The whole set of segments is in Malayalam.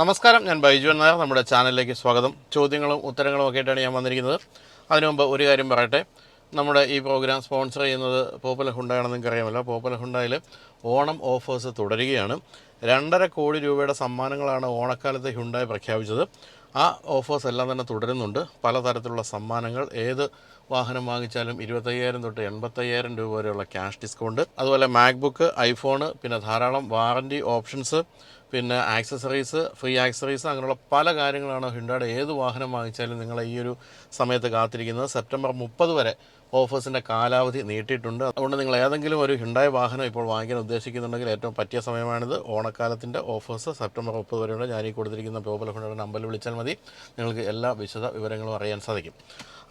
നമസ്കാരം ഞാൻ ബൈജു നായർ. നമ്മുടെ ചാനലിലേക്ക് സ്വാഗതം. ചോദ്യങ്ങളും ഉത്തരങ്ങളും ഒക്കെ ആയിട്ടാണ് ഞാൻ വന്നിരിക്കുന്നത്. അതിനു മുമ്പ് ഒരു കാര്യം പറയട്ടെ. നമ്മുടെ ഈ പ്രോഗ്രാം സ്പോൺസർ ചെയ്യുന്നത് പോപ്പുലർ ഹുണ്ടായാണെന്ന് നിങ്ങൾക്ക് അറിയാമല്ലോ പോപ്പുലർ ഹുണ്ടായിൽ ഓണം ഓഫേഴ്സ് തുടരുകയാണ്. രണ്ടര കോടി രൂപയുടെ സമ്മാനങ്ങളാണ് ഓണക്കാലത്ത് ഹുണ്ടായി പ്രഖ്യാപിച്ചത്. ആ ഓഫേഴ്സ് എല്ലാം തന്നെ തുടരുന്നുണ്ട്. പലതരത്തിലുള്ള സമ്മാനങ്ങൾ ഏത് വാഹനം വാങ്ങിച്ചാലും ഇരുപത്തയ്യായിരം തൊട്ട് എൺപത്തയ്യായിരം രൂപ വരെയുള്ള ക്യാഷ് ഡിസ്കൗണ്ട്. അതുപോലെ മാക്ബുക്ക് ഐഫോണ് പിന്നെ ധാരാളം വാറന്റി ഓപ്ഷൻസ് പിന്നെ ആക്സസറീസ് ഫ്രീ ആക്സസറീസ് അങ്ങനെയുള്ള പല കാര്യങ്ങളാണ് ഹിൻഡയുടെ ഏത് വാഹനം വാങ്ങിച്ചാലും നിങ്ങൾ ഈ ഒരു സമയത്ത് കാത്തിരിക്കുന്നത്. സെപ്റ്റംബർ മുപ്പത് വരെ ഓഫേഴ്സിന്റെ കാലാവധി നീട്ടിയിട്ടുണ്ട്. അതുകൊണ്ട് നിങ്ങൾ ഏതെങ്കിലും ഒരു ഹിണ്ടായ വാഹനം ഇപ്പോൾ വാങ്ങിക്കാൻ ഉദ്ദേശിക്കുന്നുണ്ടെങ്കിൽ ഏറ്റവും പറ്റിയ സമയമാണിത്. ഓണക്കാലത്തിന്റെ ഓഫേഴ്സ് സെപ്റ്റംബർ മുപ്പത് വരെയുള്ള ഞാൻ ഈ കൊടുത്തിരിക്കുന്ന പോപ്പുലർ ഹിണ്ടയുടെ നമ്പറിൽ വിളിച്ചാൽ മതി. നിങ്ങൾക്ക് എല്ലാ വിശദ വിവരങ്ങളും അറിയാൻ സാധിക്കും.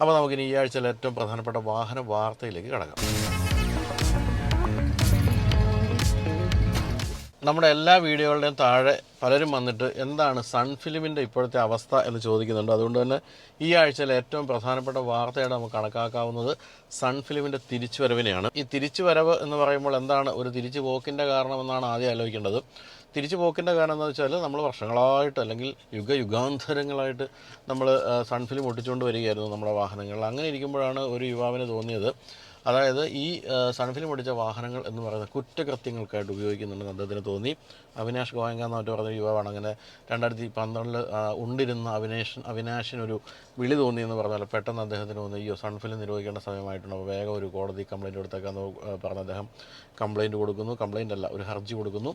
അപ്പോൾ നമുക്കിനി ഈ ആഴ്ചയിലെ ഏറ്റവും പ്രധാനപ്പെട്ട വാഹന വാർത്തയിലേക്ക് കടക്കാം. നമ്മുടെ എല്ലാ വീഡിയോകളുടെയും താഴെ പലരും വന്നിട്ട് എന്താണ് സൺ ഫിലിമിന്റെ ഇപ്പോഴത്തെ അവസ്ഥ എന്ന് ചോദിക്കുന്നുണ്ട്. അതുകൊണ്ട് തന്നെ ഈ ആഴ്ചയിലെ ഏറ്റവും പ്രധാനപ്പെട്ട വാർത്തയായിട്ട് നമുക്ക് കണക്കാക്കാവുന്നത്. സൺ ഫിലിമിന്റെ തിരിച്ചുവരവിനെയാണ്. ഈ തിരിച്ചുവരവ് എന്ന് പറയുമ്പോൾ എന്താണ് ഒരു തിരിച്ചു പോക്കിന്റെ കാരണമെന്നാണ് ആദ്യം ആലോചിക്കേണ്ടത്. തിരിച്ചു പോക്കിന്റെ കാരണം എന്താ വെച്ചാൽ നമ്മൾ വർഷങ്ങളായിട്ട് അല്ലെങ്കിൽ യുഗ യുഗാന്തരങ്ങളായിട്ട് നമ്മൾ സൺ ഫിലിം ഒട്ടിച്ചുകൊണ്ട് വരികയായിരുന്നു നമ്മുടെ വാഹനങ്ങളിൽ അങ്ങനെ ഇരിക്കുമ്പോഴാണ് ഒരു യുവാവിന് തോന്നിയത്. അതായത് ഈ സൺഫിലിം ഒടിച്ച വാഹനങ്ങൾ എന്ന് പറയുന്ന കുറ്റകൃത്യങ്ങൾക്കായിട്ട് ഉപയോഗിക്കുന്നുണ്ടെന്ന് അദ്ദേഹത്തിന് തോന്നി. അവിനാഷ് ഗോയങ്ക എന്ന് പറഞ്ഞ യുവാവാണ്. അങ്ങനെ രണ്ടായിരത്തി പന്ത്രണ്ടിൽ ഉണ്ടിരുന്ന അവിനേഷൻ അവിനാഷിനൊരു വിളി തോന്നി എന്ന് പറഞ്ഞാൽ പെട്ടെന്ന് അദ്ദേഹത്തിന് തോന്നി അയ്യോ സൺഫിലിം നിരോധിക്കേണ്ട സമയമായിട്ടുണ്ട്? അപ്പോൾ വേഗം ഒരു കോടതി കംപ്ലയിന്റ് കൊടുത്തേക്കാന്ന് പറഞ്ഞ അദ്ദേഹം കംപ്ലയിന്റ് കൊടുക്കുന്നു. കംപ്ലയിന്റ് അല്ല ഒരു ഹർജി കൊടുക്കുന്നു.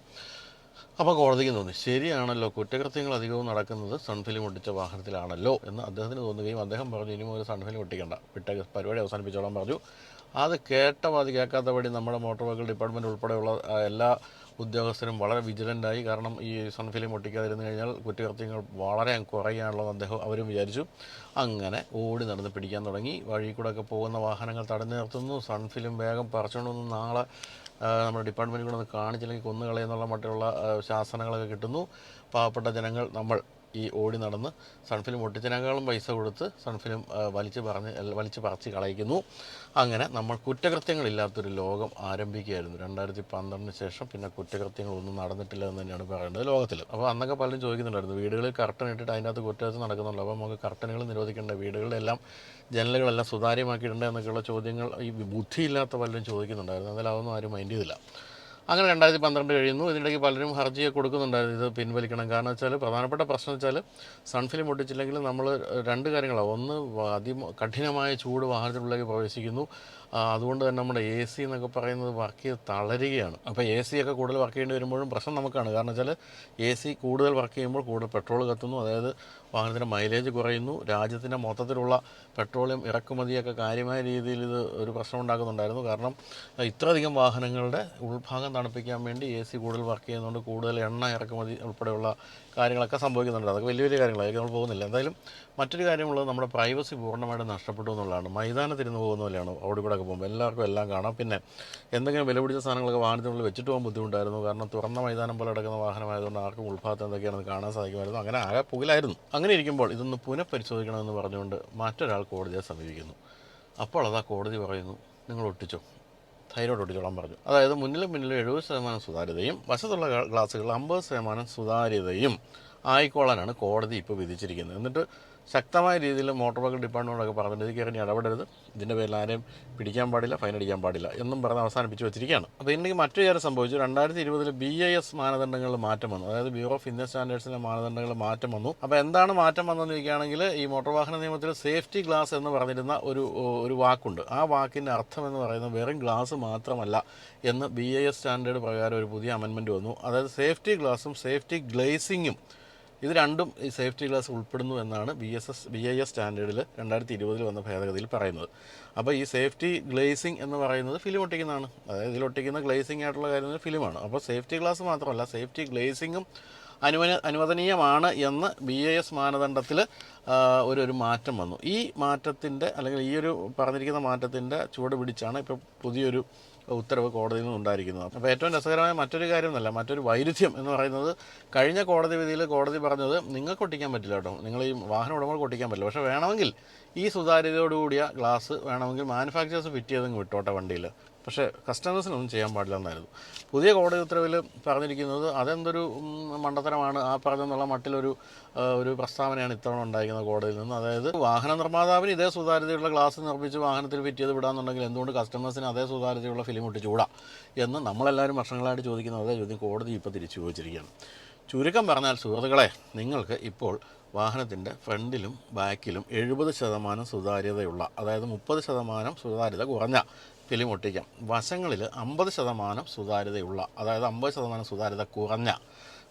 അപ്പോൾ കോടതിക്ക് തോന്നി ശരിയാണല്ലോ കുറ്റകൃത്യങ്ങൾ അധികവും നടക്കുന്നത് സൺഫിലിം ഒട്ടിച്ച വാഹനത്തിലാണല്ലോ എന്ന് അദ്ദേഹത്തിന് തോന്നുകയും അദ്ദേഹം പറഞ്ഞു ഇനി ഒരു സൺഫിലിം ഒട്ടിക്കേണ്ട. വിട്ട പരിപാടി അവസാനിപ്പിച്ചോളാൻ പറഞ്ഞു. അത് കേട്ട മതി കേൾക്കാത്ത വഴി നമ്മുടെ മോട്ടോർ വെഹിക്കിൾ ഡിപ്പാർട്ട്മെന്റ് ഉൾപ്പെടെയുള്ള എല്ലാ ഉദ്യോഗസ്ഥരും വളരെ വിജിലന്റായി കാരണം ഈ സൺഫിലിം ഒട്ടിക്കാതിരുന്നു കഴിഞ്ഞാൽ കുറ്റകൃത്യങ്ങൾ വളരെ കുറയാനുള്ളത് അദ്ദേഹം അവരും വിചാരിച്ചു. അങ്ങനെ ഓടി നടന്ന് പിടിക്കാൻ തുടങ്ങി. വഴി കൂടെ ഒക്കെ പോകുന്ന വാഹനങ്ങൾ തടഞ്ഞു നിർത്തുന്നു. സൺഫിലിം വേഗം പറിച്ചുകൊണ്ടൊന്ന് നാളെ നമ്മുടെ ഡിപ്പാർട്ട്മെന്റിൽ കൂടെ ഒന്ന് കാണിച്ചില്ലെങ്കിൽ കൊന്നുകളയെന്നുള്ള മറ്റുള്ള ശാസനങ്ങളൊക്കെ കിട്ടുന്നു. പാവപ്പെട്ട ജനങ്ങൾ നമ്മൾ ഈ ഓടി നടന്ന് സൺഫിലിം ഒട്ടിച്ചതിനേക്കാളും പൈസ കൊടുത്ത് സൺഫിലിം വലിച്ചു പറഞ്ഞ് വലിച്ചു പറച്ച് കളയിക്കുന്നു. അങ്ങനെ നമ്മൾ കുറ്റകൃത്യങ്ങളില്ലാത്തൊരു ലോകം ആരംഭിക്കുകയായിരുന്നു രണ്ടായിരത്തി പന്ത്രണ്ടിന് ശേഷം. പിന്നെ കുറ്റകൃത്യങ്ങളൊന്നും നടന്നിട്ടില്ല എന്ന് തന്നെയാണ് പറയേണ്ടത് ലോകത്തിൽ. അപ്പോൾ അന്നൊക്കെ പലരും ചോദിക്കുന്നുണ്ടായിരുന്നു വീടുകളിൽ കർട്ടൻ ഇട്ടിട്ട് അതിനകത്ത് കുറ്റകൃത്യം നടക്കുന്നുള്ളൂ അപ്പോൾ നമുക്ക് കർട്ടനുകൾ നിരോധിക്കേണ്ട വീടുകളിലെല്ലാം ജനലുകളെല്ലാം സുതാര്യമാക്കിയിട്ടുണ്ട് എന്നൊക്കെയുള്ള ചോദ്യങ്ങൾ ഈ ബുദ്ധിയില്ലാത്ത പലരും ചോദിക്കുന്നുണ്ടായിരുന്നു. എന്നാലും അതൊന്നും ആരും മൈൻഡ് ചെയ്തില്ല. അങ്ങനെ രണ്ടായിരത്തി പന്ത്രണ്ട് കഴിയുന്നു. ഇതിനിടയ്ക്ക് പലരും ഹർജിയെ കൊടുക്കുന്നുണ്ടായിരുന്നു. ഇത് പിൻവലിക്കണം. കാരണം വെച്ചാൽ പ്രധാനപ്പെട്ട പ്രശ്നം വെച്ചാൽ സൺഫിലിം ഒട്ടിച്ചില്ലെങ്കിൽ നമ്മൾ രണ്ട് കാര്യങ്ങളാണ് ഒന്ന് അതി കഠിനമായ ചൂട് വാഹനത്തിനുള്ളിലേക്ക് പ്രവേശിക്കുന്നു. അതുകൊണ്ട് തന്നെ നമ്മുടെ എ സി എന്നൊക്കെ പറയുന്നത് വർക്ക് ചെയ്ത് തളരുകയാണ്. അപ്പോൾ എ സി ഒക്കെ കൂടുതൽ വർക്ക് ചെയ്യേണ്ടി വരുമ്പോഴും പ്രശ്നം നമുക്കാണ്. കാരണം വെച്ചാൽ എ സി കൂടുതൽ വർക്ക് ചെയ്യുമ്പോൾ കൂടുതൽ പെട്രോൾ കത്തുന്നു. അതായത് വാഹനത്തിന്റെ മൈലേജ് കുറയുന്നു. രാജ്യത്തിന്റെ മൊത്തത്തിലുള്ള പെട്രോളിയം ഇറക്കുമതിയൊക്കെ കാര്യമായ രീതിയിൽ ഇത് ഒരു പ്രശ്നം ഉണ്ടാക്കുന്നുണ്ടായിരുന്നു. കാരണം ഇത്രയധികം വാഹനങ്ങളുടെ ഉൾഭാഗം തണുപ്പിക്കാൻ വേണ്ടി എ സി കൂടുതൽ വർക്ക് ചെയ്യുന്നതുകൊണ്ട് കൂടുതൽ എണ്ണ ഇറക്കുമതി ഉൾപ്പെടെയുള്ള കാര്യങ്ങളൊക്കെ സംഭവിക്കുന്നുണ്ട്. അതൊക്കെ വലിയ വലിയ കാര്യങ്ങളായിരിക്കും നമ്മൾ പോകുന്നില്ല. എന്തായാലും മറ്റൊരു കാര്യമുള്ളത് നമ്മുടെ പ്രൈവസി പൂർണമായിട്ട് നഷ്ടപ്പെട്ടു എന്നുള്ളതാണ്. മൈതാനത്തിരുന്ന് പോകുന്ന പോലെയാണ് അവിടെ കൂടെ ഒക്കെ പോകുമ്പോൾ എല്ലാവർക്കും എല്ലാം കാണാം. പിന്നെ എന്തെങ്കിലും വില പിടിച്ച സാധനങ്ങളൊക്കെ വാഹനത്തിനുള്ളിൽ വെച്ചിട്ട് പോകാൻ ബുദ്ധിമുട്ടായിരുന്നു. കാരണം തുറന്ന മൈതാനം പോലെ അടക്കുന്ന വാഹനമായതുകൊണ്ട് ആർക്കും ഉൾഭാഗത്ത് എന്തൊക്കെയാണെന്ന് കാണാൻ സാധിക്കുമായിരുന്നു. അങ്ങനെ ആകെ പുകിലായിരുന്നു. അങ്ങനെ ഇരിക്കുമ്പോൾ ഇതൊന്ന് പുനഃപരിശോധിക്കണമെന്ന് പറഞ്ഞുകൊണ്ട് മറ്റൊരാൾ കോടതിയെ സമീപിക്കുന്നു. അപ്പോൾ അതാ കോടതി പറയുന്നു നിങ്ങൾ ഒട്ടിച്ചോ? തൈറോയ്ഡ് ഒട്ടിച്ചോളാൻ പറഞ്ഞു. അതായത് മുന്നിലും പിന്നിലും എഴുപത് ശതമാനം സുതാര്യതയും വശത്തുള്ള ഗ്ലാസ്സുകൾ അമ്പത് ശതമാനം സുതാര്യതയും ആയിക്കോളാനാണ് കോടതി ഇപ്പോൾ വിധിച്ചിരിക്കുന്നത്. എന്നിട്ട് ശക്തമായ രീതിയിൽ മോട്ടോർ വെഹിക്കിൾ ഡിപ്പാർട്ട്മെന്റൊക്കെ പറഞ്ഞിട്ട് ഇത് കയറി ഇടപെടരുത്. ഇതിന്റെ പേരിൽ ആരെയും പിടിക്കാൻ പാടില്ല ഫൈൻ അടിക്കാൻ പാടില്ല എന്നും പറഞ്ഞ് അവസാനിപ്പിച്ച് വെച്ചിരിക്കുകയാണ്. അപ്പോൾ ഇന്നെങ്കിൽ മറ്റൊരു കാര്യം സംഭവിച്ചു. രണ്ടായിരത്തി ഇരുപതിൽ ബി ഐ എസ് മാനദണ്ഡങ്ങളിൽ മാറ്റം വന്നു. അതായത് ബ്യൂറോ ഓഫ് ഇന്ത്യൻ സ്റ്റാൻഡേർഡ്സിന്റെ മാനദണ്ഡങ്ങളിൽ മാറ്റം വന്നു. അപ്പോൾ എന്താണ് മാറ്റം വന്നതെന്ന് ചോദിക്കുകയാണെങ്കിൽ ഈ മോട്ടോർ വാഹന നിയമത്തിൽ സേഫ്റ്റി ഗ്ലാസ് എന്ന് പറഞ്ഞിരുന്ന ഒരു ഒരു വാക്കുണ്ട്. ആ വാക്കിന്റെ അർത്ഥം എന്ന് പറയുന്നത് വെറും ഗ്ലാസ് മാത്രമല്ല എന്ന് ബി ഐ എസ് സ്റ്റാൻഡേർഡ് പ്രകാരം ഒരു പുതിയ അമെൻമെന്റ് വന്നു. അതായത് സേഫ്റ്റി ഗ്ലാസും സേഫ്റ്റി ഗ്ലേസിങ്ങും ഇത് രണ്ടും ഈ സേഫ്റ്റി ഗ്ലാസ് ഉൾപ്പെടുന്നു എന്നാണ് B S S B I S സ്റ്റാൻഡേർഡിൽ രണ്ടായിരത്തി ഇരുപതിൽ വന്ന ഭേദഗതിയിൽ പറയുന്നത്. അപ്പോൾ ഈ സേഫ്റ്റി ഗ്ലേസിംഗ് എന്ന് പറയുന്നത് ഫിലിം ഒട്ടിക്കുന്നതാണ്. അതായത് ഇതിൽ ഒട്ടിക്കുന്ന ഗ്ലേസിംഗ് ആയിട്ടുള്ള കാര്യം ഫിലിമാണ് അപ്പോൾ സേഫ്റ്റി ഗ്ലാസ് മാത്രമല്ല സേഫ്റ്റി ഗ്ലേസിങ്ങും അനുവന അനുവദനീയമാണ് എന്ന് ബി എ എസ് മാനദണ്ഡത്തിൽ ഒരു ഒരു മാറ്റം വന്നു. ഈ മാറ്റത്തിന്റെ അല്ലെങ്കിൽ ഈ ഒരു പറഞ്ഞിരിക്കുന്ന മാറ്റത്തിന്റെ ചുവട് പിടിച്ചാണ് ഇപ്പോൾ പുതിയൊരു ഉത്തരവ് കോടതിയിൽ നിന്നുണ്ടായിരിക്കുന്നത് അപ്പോൾ ഏറ്റവും രസകരമായ മറ്റൊരു കാര്യം എന്നല്ല മറ്റൊരു വൈരുദ്ധ്യം എന്ന് പറയുന്നത് കഴിഞ്ഞ കോടതി വിധിയിൽ കോടതി പറഞ്ഞത് നിങ്ങൾക്ക് ഒട്ടിക്കാൻ പറ്റില്ല കേട്ടോ. നിങ്ങൾ ഈ വാഹന ഉടമകൾക്ക് ഒട്ടിക്കാൻ പറ്റില്ല. പക്ഷേ വേണമെങ്കിൽ ഈ സുതാര്യതയോടുകൂടിയ ഗ്ലാസ് വേണമെങ്കിൽ മാനുഫാക്ചേഴ്സ് ഫിറ്റ് ചെയ്തെങ്കിൽ വിട്ടോട്ടെ വണ്ടിയിൽ. പക്ഷേ കസ്റ്റമേഴ്സിനൊന്നും ചെയ്യാൻ പാടില്ല എന്നായിരുന്നു പുതിയ കോടതി ഉത്തരവിൽ പറഞ്ഞിരിക്കുന്നത് അതെന്തൊരു മണ്ടത്തരമാണ്. ആ പറഞ്ഞെന്നുള്ള മട്ടിലൊരു ഒരു പ്രസ്താവനയാണ് ഇത്തവണ ഉണ്ടായിരിക്കുന്നത് കോടതിയിൽ നിന്ന്. അതായത് വാഹന നിർമ്മാതാവിന് ഇതേ സുതാര്യതയുള്ള ഗ്ലാസ് നിർമ്മിച്ച് വാഹനത്തിൽ ഫിറ്റ് വിടാന്നുണ്ടെങ്കിൽ എന്തുകൊണ്ട് കസ്റ്റമേഴ്സിന് അതേ സുതാര്യതയുള്ള ഫിലിം ഇട്ട് ഒട്ടിച്ചുകൂടാ? എന്ന് നമ്മളെല്ലാവരും വർഷങ്ങളായിട്ട് ചോദിക്കുന്നത് അതേ ചോദ്യം കോടതി ഇപ്പോൾ തിരിച്ചു ചോദിച്ചിരിക്കുകയാണ്. ചുരുക്കം പറഞ്ഞാൽ സുഹൃത്തുക്കളെ നിങ്ങൾക്ക് ഇപ്പോൾ വാഹനത്തിന്റെ ഫ്രണ്ടിലും ബാക്കിലും എഴുപത് ശതമാനം സുതാര്യതയുള്ള അതായത് മുപ്പത് ശതമാനം സുതാര്യത കുറഞ്ഞ ഫിലിം ഒട്ടിക്കാം വശങ്ങളിൽ അമ്പത് ശതമാനം സുതാര്യതയുള്ള അതായത് അമ്പത് ശതമാനം സുതാര്യത കുറഞ്ഞ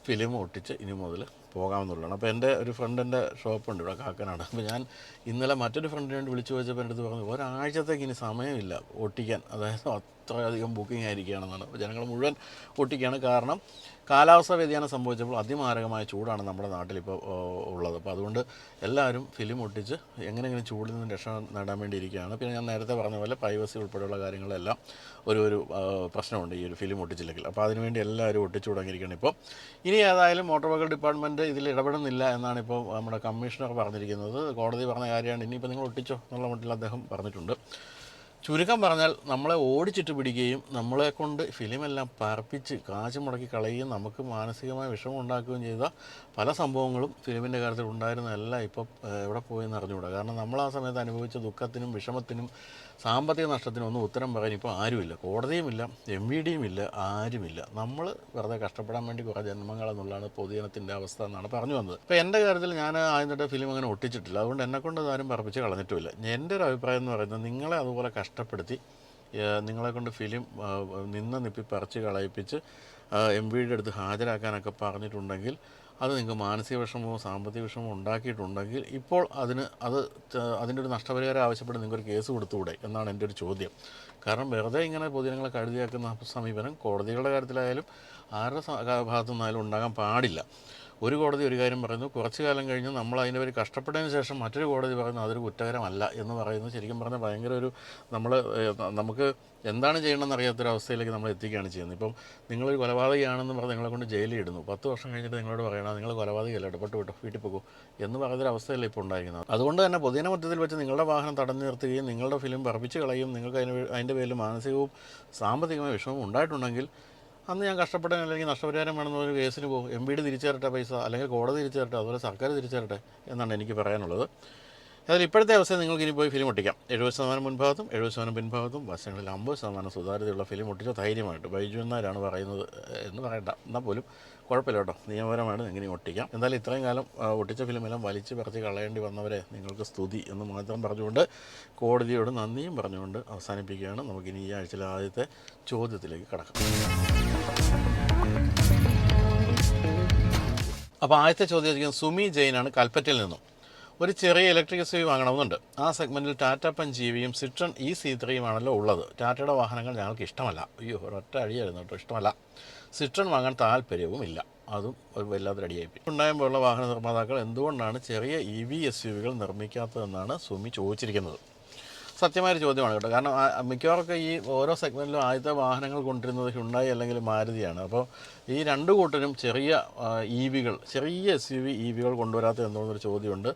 ഫിലിം ഒട്ടിച്ച് ഇനി മുതൽ പോകാമെന്നുള്ളതാണ്. അപ്പോൾ എന്റെ ഒരു ഫ്രണ്ടിന്റെ ഷോപ്പുണ്ട് ഇവിടെ കാക്കനാട്. അപ്പോൾ ഞാൻ ഇന്നലെ മറ്റൊരു ഫ്രണ്ടിനെ വിളിച്ചു ചോദിച്ചപ്പോൾ എന്റെ അടുത്ത് പറഞ്ഞു ഒരാഴ്ചത്തേക്ക് ഇനി സമയമില്ല ഒട്ടിക്കാൻ. അതായത് അത്രയധികം ബുക്കിംഗ് ആയിരിക്കുകയാണെന്നാണ്. ജനങ്ങൾ മുഴുവൻ ഒട്ടിക്കുകയാണ്. കാരണം കാലാവസ്ഥാ വ്യതിയാനം സംഭവിച്ചപ്പോൾ അതിമാരകമായ ചൂടാണ് നമ്മുടെ നാട്ടിലിപ്പോൾ ഉള്ളത്. അപ്പോൾ അതുകൊണ്ട് എല്ലാവരും ഫിലിം ഒട്ടിച്ച് എങ്ങനെയെങ്കിലും ചൂടിൽ നിന്ന് രക്ഷ നേടാൻ വേണ്ടി ഇരിക്കുകയാണ്. പിന്നെ ഞാൻ നേരത്തെ പറഞ്ഞ പോലെ പ്രൈവസി ഉൾപ്പെടെയുള്ള കാര്യങ്ങളെല്ലാം ഒരു ഒരു പ്രശ്നമുണ്ട് ഈ ഒരു ഫിലിം ഒട്ടിച്ചില്ലെങ്കിൽ. അപ്പോൾ അതിനുവേണ്ടി എല്ലാവരും ഒട്ടിച്ചു തുടങ്ങിയിരിക്കുകയാണ് ഇപ്പോൾ. ഇനി ഏതായാലും മോട്ടോർ വെഹിക്കിൾ ഡിപ്പാർട്ട്മെന്റ് ഇതിൽ ഇടപെടുന്നില്ല എന്നാണ് ഇപ്പോൾ നമ്മുടെ കമ്മീഷണർ പറഞ്ഞിരിക്കുന്നത്. കോടതി പറഞ്ഞ കാര്യമാണ്. ഇനിയിപ്പോൾ നിങ്ങൾ ഒട്ടിച്ചോ എന്നുള്ള മട്ടിൽ അദ്ദേഹം പറഞ്ഞിട്ടുണ്ട്. ചുരുക്കം പറഞ്ഞാൽ നമ്മളെ ഓടിച്ചിട്ട് പിടിക്കുകയും നമ്മളെ കൊണ്ട് ഫിലിമെല്ലാം പറപ്പിച്ച് കാശ് മുടക്കി കളയുകയും നമുക്ക് മാനസികമായ വിഷമം ഉണ്ടാക്കുകയും ചെയ്ത പല സംഭവങ്ങളും ഫിലിമിന്റെ കാര്യത്തിൽ ഉണ്ടായിരുന്നതല്ല ഇപ്പോൾ എവിടെ പോയെന്ന് അറിഞ്ഞുകൂടാ. കാരണം നമ്മൾ ആ സമയത്ത് അനുഭവിച്ച ദുഃഖത്തിനും വിഷമത്തിനും സാമ്പത്തിക നഷ്ടത്തിനൊന്നും ഉത്തരം പറയാൻ ഇപ്പോൾ ആരുമില്ല. കോടതിയുമില്ല എം വി ഡിയും ഇല്ല ആരുമില്ല. നമ്മൾ വെറുതെ കഷ്ടപ്പെടാൻ വേണ്ടി കുറേ ജന്മങ്ങളെന്നുള്ളതാണ് പൊതുജനത്തിന്റെ അവസ്ഥ എന്നാണ് പറഞ്ഞു വന്നത്. ഇപ്പോൾ എന്റെ കാര്യത്തിൽ ഞാൻ ആദ്യം ഫിലിം അങ്ങനെ ഒട്ടിച്ചിട്ടില്ല. അതുകൊണ്ട് എന്നെക്കൊണ്ട് ആരും പറപ്പിച്ച് കളഞ്ഞിട്ടുമില്ല. എന്റെ ഒരു അഭിപ്രായം എന്ന് പറയുന്നത് നിങ്ങളെ അതുപോലെ കഷ്ടപ്പെടുത്തി നിങ്ങളെക്കൊണ്ട് നിങ്ങളെ കൊണ്ട് ഫിലിം നിന്ന് നിപ്പി പറിച്ച് കളയിപ്പിച്ച് എം വിയുടെ അടുത്ത് ഹാജരാക്കാനൊക്കെ പറഞ്ഞിട്ടുണ്ടെങ്കിൽ അത് നിങ്ങൾക്ക് മാനസിക വിഷമവും സാമ്പത്തിക വിഷമവും ഉണ്ടാക്കിയിട്ടുണ്ടെങ്കിൽ ഇപ്പോൾ അതിന് അത് അതിന്റെ ഒരു നഷ്ടപരിഹാരം ആവശ്യപ്പെട്ട് നിങ്ങൾക്ക് ഒരു കേസ് കൊടുത്തുകൂടെ എന്നാണ് എന്റെ ഒരു ചോദ്യം. കാരണം വെറുതെ ഇങ്ങനെ പൊതുജനങ്ങളെ കഴുതിയാക്കുന്ന സമീപനം കോടതികളുടെ കാര്യത്തിലായാലും ആരുടെ ഭാഗത്തു നിന്നായാലും ഉണ്ടാകാൻ പാടില്ല. ഒരു കോടതി ഒരു കാര്യം പറയുന്നു കുറച്ചു കാലം കഴിഞ്ഞ് നമ്മൾ അതിന്റെ പേര് കഷ്ടപ്പെട്ടതിന് ശേഷം മറ്റൊരു കോടതി പറയുന്നു അതൊരു കുറ്റകരമല്ല എന്ന് പറയുന്നത് ശരിക്കും പറഞ്ഞാൽ ഭയങ്കര ഒരു നമ്മൾ നമുക്ക് എന്താണ് ചെയ്യണമെന്ന് അറിയാത്തൊരവസ്ഥയിലേക്ക് നമ്മൾ എത്തിക്കുകയാണ് ചെയ്യുന്നത്. ഇപ്പം നിങ്ങളൊരു കൊലപാതകയാണെന്ന് പറഞ്ഞ് നിങ്ങളെ കൊണ്ട് ജയിലിൽ ഇടുന്നു. പത്ത് വർഷം കഴിഞ്ഞിട്ട് നിങ്ങളോട് പറയണം നിങ്ങൾ കൊലപാതകയല്ല ഇടപെട്ട് വിട്ടോ വീട്ടിൽ പോകൂ എന്ന് പറഞ്ഞൊരു അവസ്ഥയല്ല ഇപ്പോൾ ഉണ്ടായിരിക്കുന്നത്. അതുകൊണ്ട് തന്നെ പൊതുജന മൊത്തത്തിൽ വെച്ച് നിങ്ങളുടെ വാഹനം തടഞ്ഞു നിർത്തുകയും നിങ്ങളുടെ ഫിലിം പറപ്പിച്ച് കളയും നിങ്ങൾക്ക് അതിന് അതിന്റെ പേരിൽ മാനസികവും സാമ്പത്തികമായ വിഷമവും ഉണ്ടായിട്ടുണ്ടെങ്കിൽ അന്ന് ഞാൻ കഷ്ടപ്പെടാൻ അല്ലെങ്കിൽ നഷ്ടപരിഹാരം വേണമെന്ന് ഒരു കേസിന് പോകും. എം ബിയുടെ തിരിച്ചു പൈസ അല്ലെങ്കിൽ കോടതി തിരിച്ചു അതുപോലെ സർക്കാർ തിരിച്ചു എന്നാണ് എനിക്ക് പറയാനുള്ളത്. അതിൽ ഇപ്പോഴത്തെ അവസ്ഥയിൽ നിങ്ങൾക്ക് ഇനി പോയി ഫിലിം ഒട്ടിക്കാം. എഴുപത് ശതമാനം മുൻഭാഗത്തും എഴുപത് ശതമാനം പിൻഭാഗത്തും വശങ്ങളിൽ അമ്പത് ശതമാനം സുതാര്യതയുള്ള ഫിലിം ഒട്ടിച്ച ധൈര്യമായിട്ട് ബൈജു എന്നാരാണ് പറയുന്നത് എന്ന് പറയണ്ട. എന്നാൽ പോലും കുഴപ്പമില്ല കേട്ടോ. നിയമപരമായിട്ട് എങ്ങനെയും ഒട്ടിക്കാം. എന്തായാലും ഇത്രയും കാലം ഒട്ടിച്ച ഫിലിമെല്ലാം വലിച്ചു പറിച്ച് കളയേണ്ടി വന്നവരെ നിങ്ങൾക്ക് സ്തുതി എന്ന് മാത്രം പറഞ്ഞുകൊണ്ട് കോടതിയോട് നന്ദിയും പറഞ്ഞുകൊണ്ട് അവസാനിപ്പിക്കുകയാണ്. നമുക്കിനി ഈ ആഴ്ചയിലെ ആദ്യത്തെ ചോദ്യത്തിലേക്ക് കടക്കാം. അപ്പോൾ ആദ്യത്തെ ചോദ്യം ചോദിക്കുന്നത് സുമി ജെയിനാണ് കൽപ്പറ്റയിൽ നിന്നും. ഒരു ചെറിയ ഇലക്ട്രിക് എസ് യു വാങ്ങണമെന്നുണ്ട്. ആ സെഗ്മെന്റിൽ ടാറ്റ പഞ്ചീവിയും സിട്രൺ ഇ സി ത്രീയുമാണല്ലോ ഉള്ളത്. ടാറ്റയുടെ വാഹനങ്ങൾ ഞങ്ങൾക്ക് ഇഷ്ടമല്ല. അയ്യോ ഒരൊറ്റ അടിയായിരുന്നു കേട്ടോ ഇഷ്ടമല്ല. സിട്രൺ വാങ്ങാൻ താല്പര്യവും ഇല്ല. അതും ഒരു വല്ലാത്തൊരു അടിയായിപ്പോയി ഉണ്ടായുമ്പോഴുള്ള വാഹന നിർമ്മാതാക്കൾ എന്തുകൊണ്ടാണ് ചെറിയ ഇ വി എസ് യു വികൾ നിർമ്മിക്കാത്തതെന്നാണ് സുമി ചോദിച്ചിരിക്കുന്നത്. സത്യമായൊരു ചോദ്യമാണ് കേട്ടോ. കാരണം മിക്കവാറൊക്കെ ഈ ഓരോ സെഗ്മെന്റിലും ആദ്യത്തെ വാഹനങ്ങൾ കൊണ്ടിരുന്നത് ഹുണ്ടായി അല്ലെങ്കിൽ മാരുതിയാണ്. അപ്പോൾ ഈ രണ്ട് കൂട്ടരും ചെറിയ ഇ വികൾ ചെറിയ എസ് യു വി ഇ വികൾ കൊണ്ടുവരാത്ത എന്തോന്നൊരു ചോദ്യമുണ്ട്.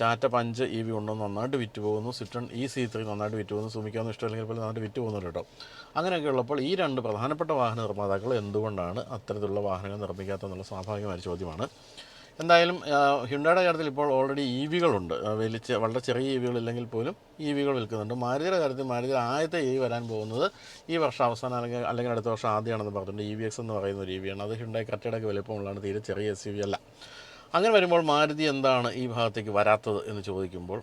ടാറ്റ പഞ്ച് ഇ വി ഉണ്ടോ നന്നായിട്ട് വിറ്റ് പോകുന്നു സിറ്റൺ ഇ സി ത്രീ നന്നായിട്ട് വിറ്റ് പോകുന്നു സുമിക്കാവുന്ന ഇഷ്ടമല്ലെങ്കിൽ പോലും നന്നായിട്ട് വിറ്റ് പോകുന്നുണ്ട് കേട്ടോ. അങ്ങനെയൊക്കെ ഉള്ളപ്പോൾ ഈ രണ്ട് പ്രധാനപ്പെട്ട വാഹന നിർമ്മാതാക്കൾ എന്തുകൊണ്ടാണ് അത്തരത്തിലുള്ള വാഹനങ്ങൾ നിർമ്മിക്കാത്തതെന്നുള്ള സ്വാഭാവികമായ ചോദ്യമാണ്. എന്തായാലും ഹ്യുണ്ടയുടെ കാര്യത്തിൽ ഇപ്പോൾ ഓൾറെഡി ഇ വികളുണ്ട് വലിച്ച് വളരെ ചെറിയ ഇ വികളില്ലെങ്കിൽ പോലും ഇ വികൾ വിൽക്കുന്നുണ്ട്. മാരുതിയുടെ കാര്യത്തിൽ മാരുതി ആദ്യത്തെ ഇ വരാൻ പോകുന്നത് ഈ വർഷം അവസാനം അല്ലെങ്കിൽ അല്ലെങ്കിൽ അടുത്ത വർഷം ആദ്യമാണെന്ന് പറഞ്ഞിട്ടുണ്ട്. ഇ വി എക്സ് എന്ന് പറയുന്ന ഒരു ഇ വിയാണ് അത് ഹ്യുണ്ടായി കറ്റയുടെയൊക്കെ വലിപ്പമുള്ളതാണ്. തീരെ ചെറിയ എസ് യു വി അല്ല. അങ്ങനെ വരുമ്പോൾ മാരുതി എന്താണ് ഈ ഭാഗത്തേക്ക് വരാത്തത് എന്ന് ചോദിക്കുമ്പോൾ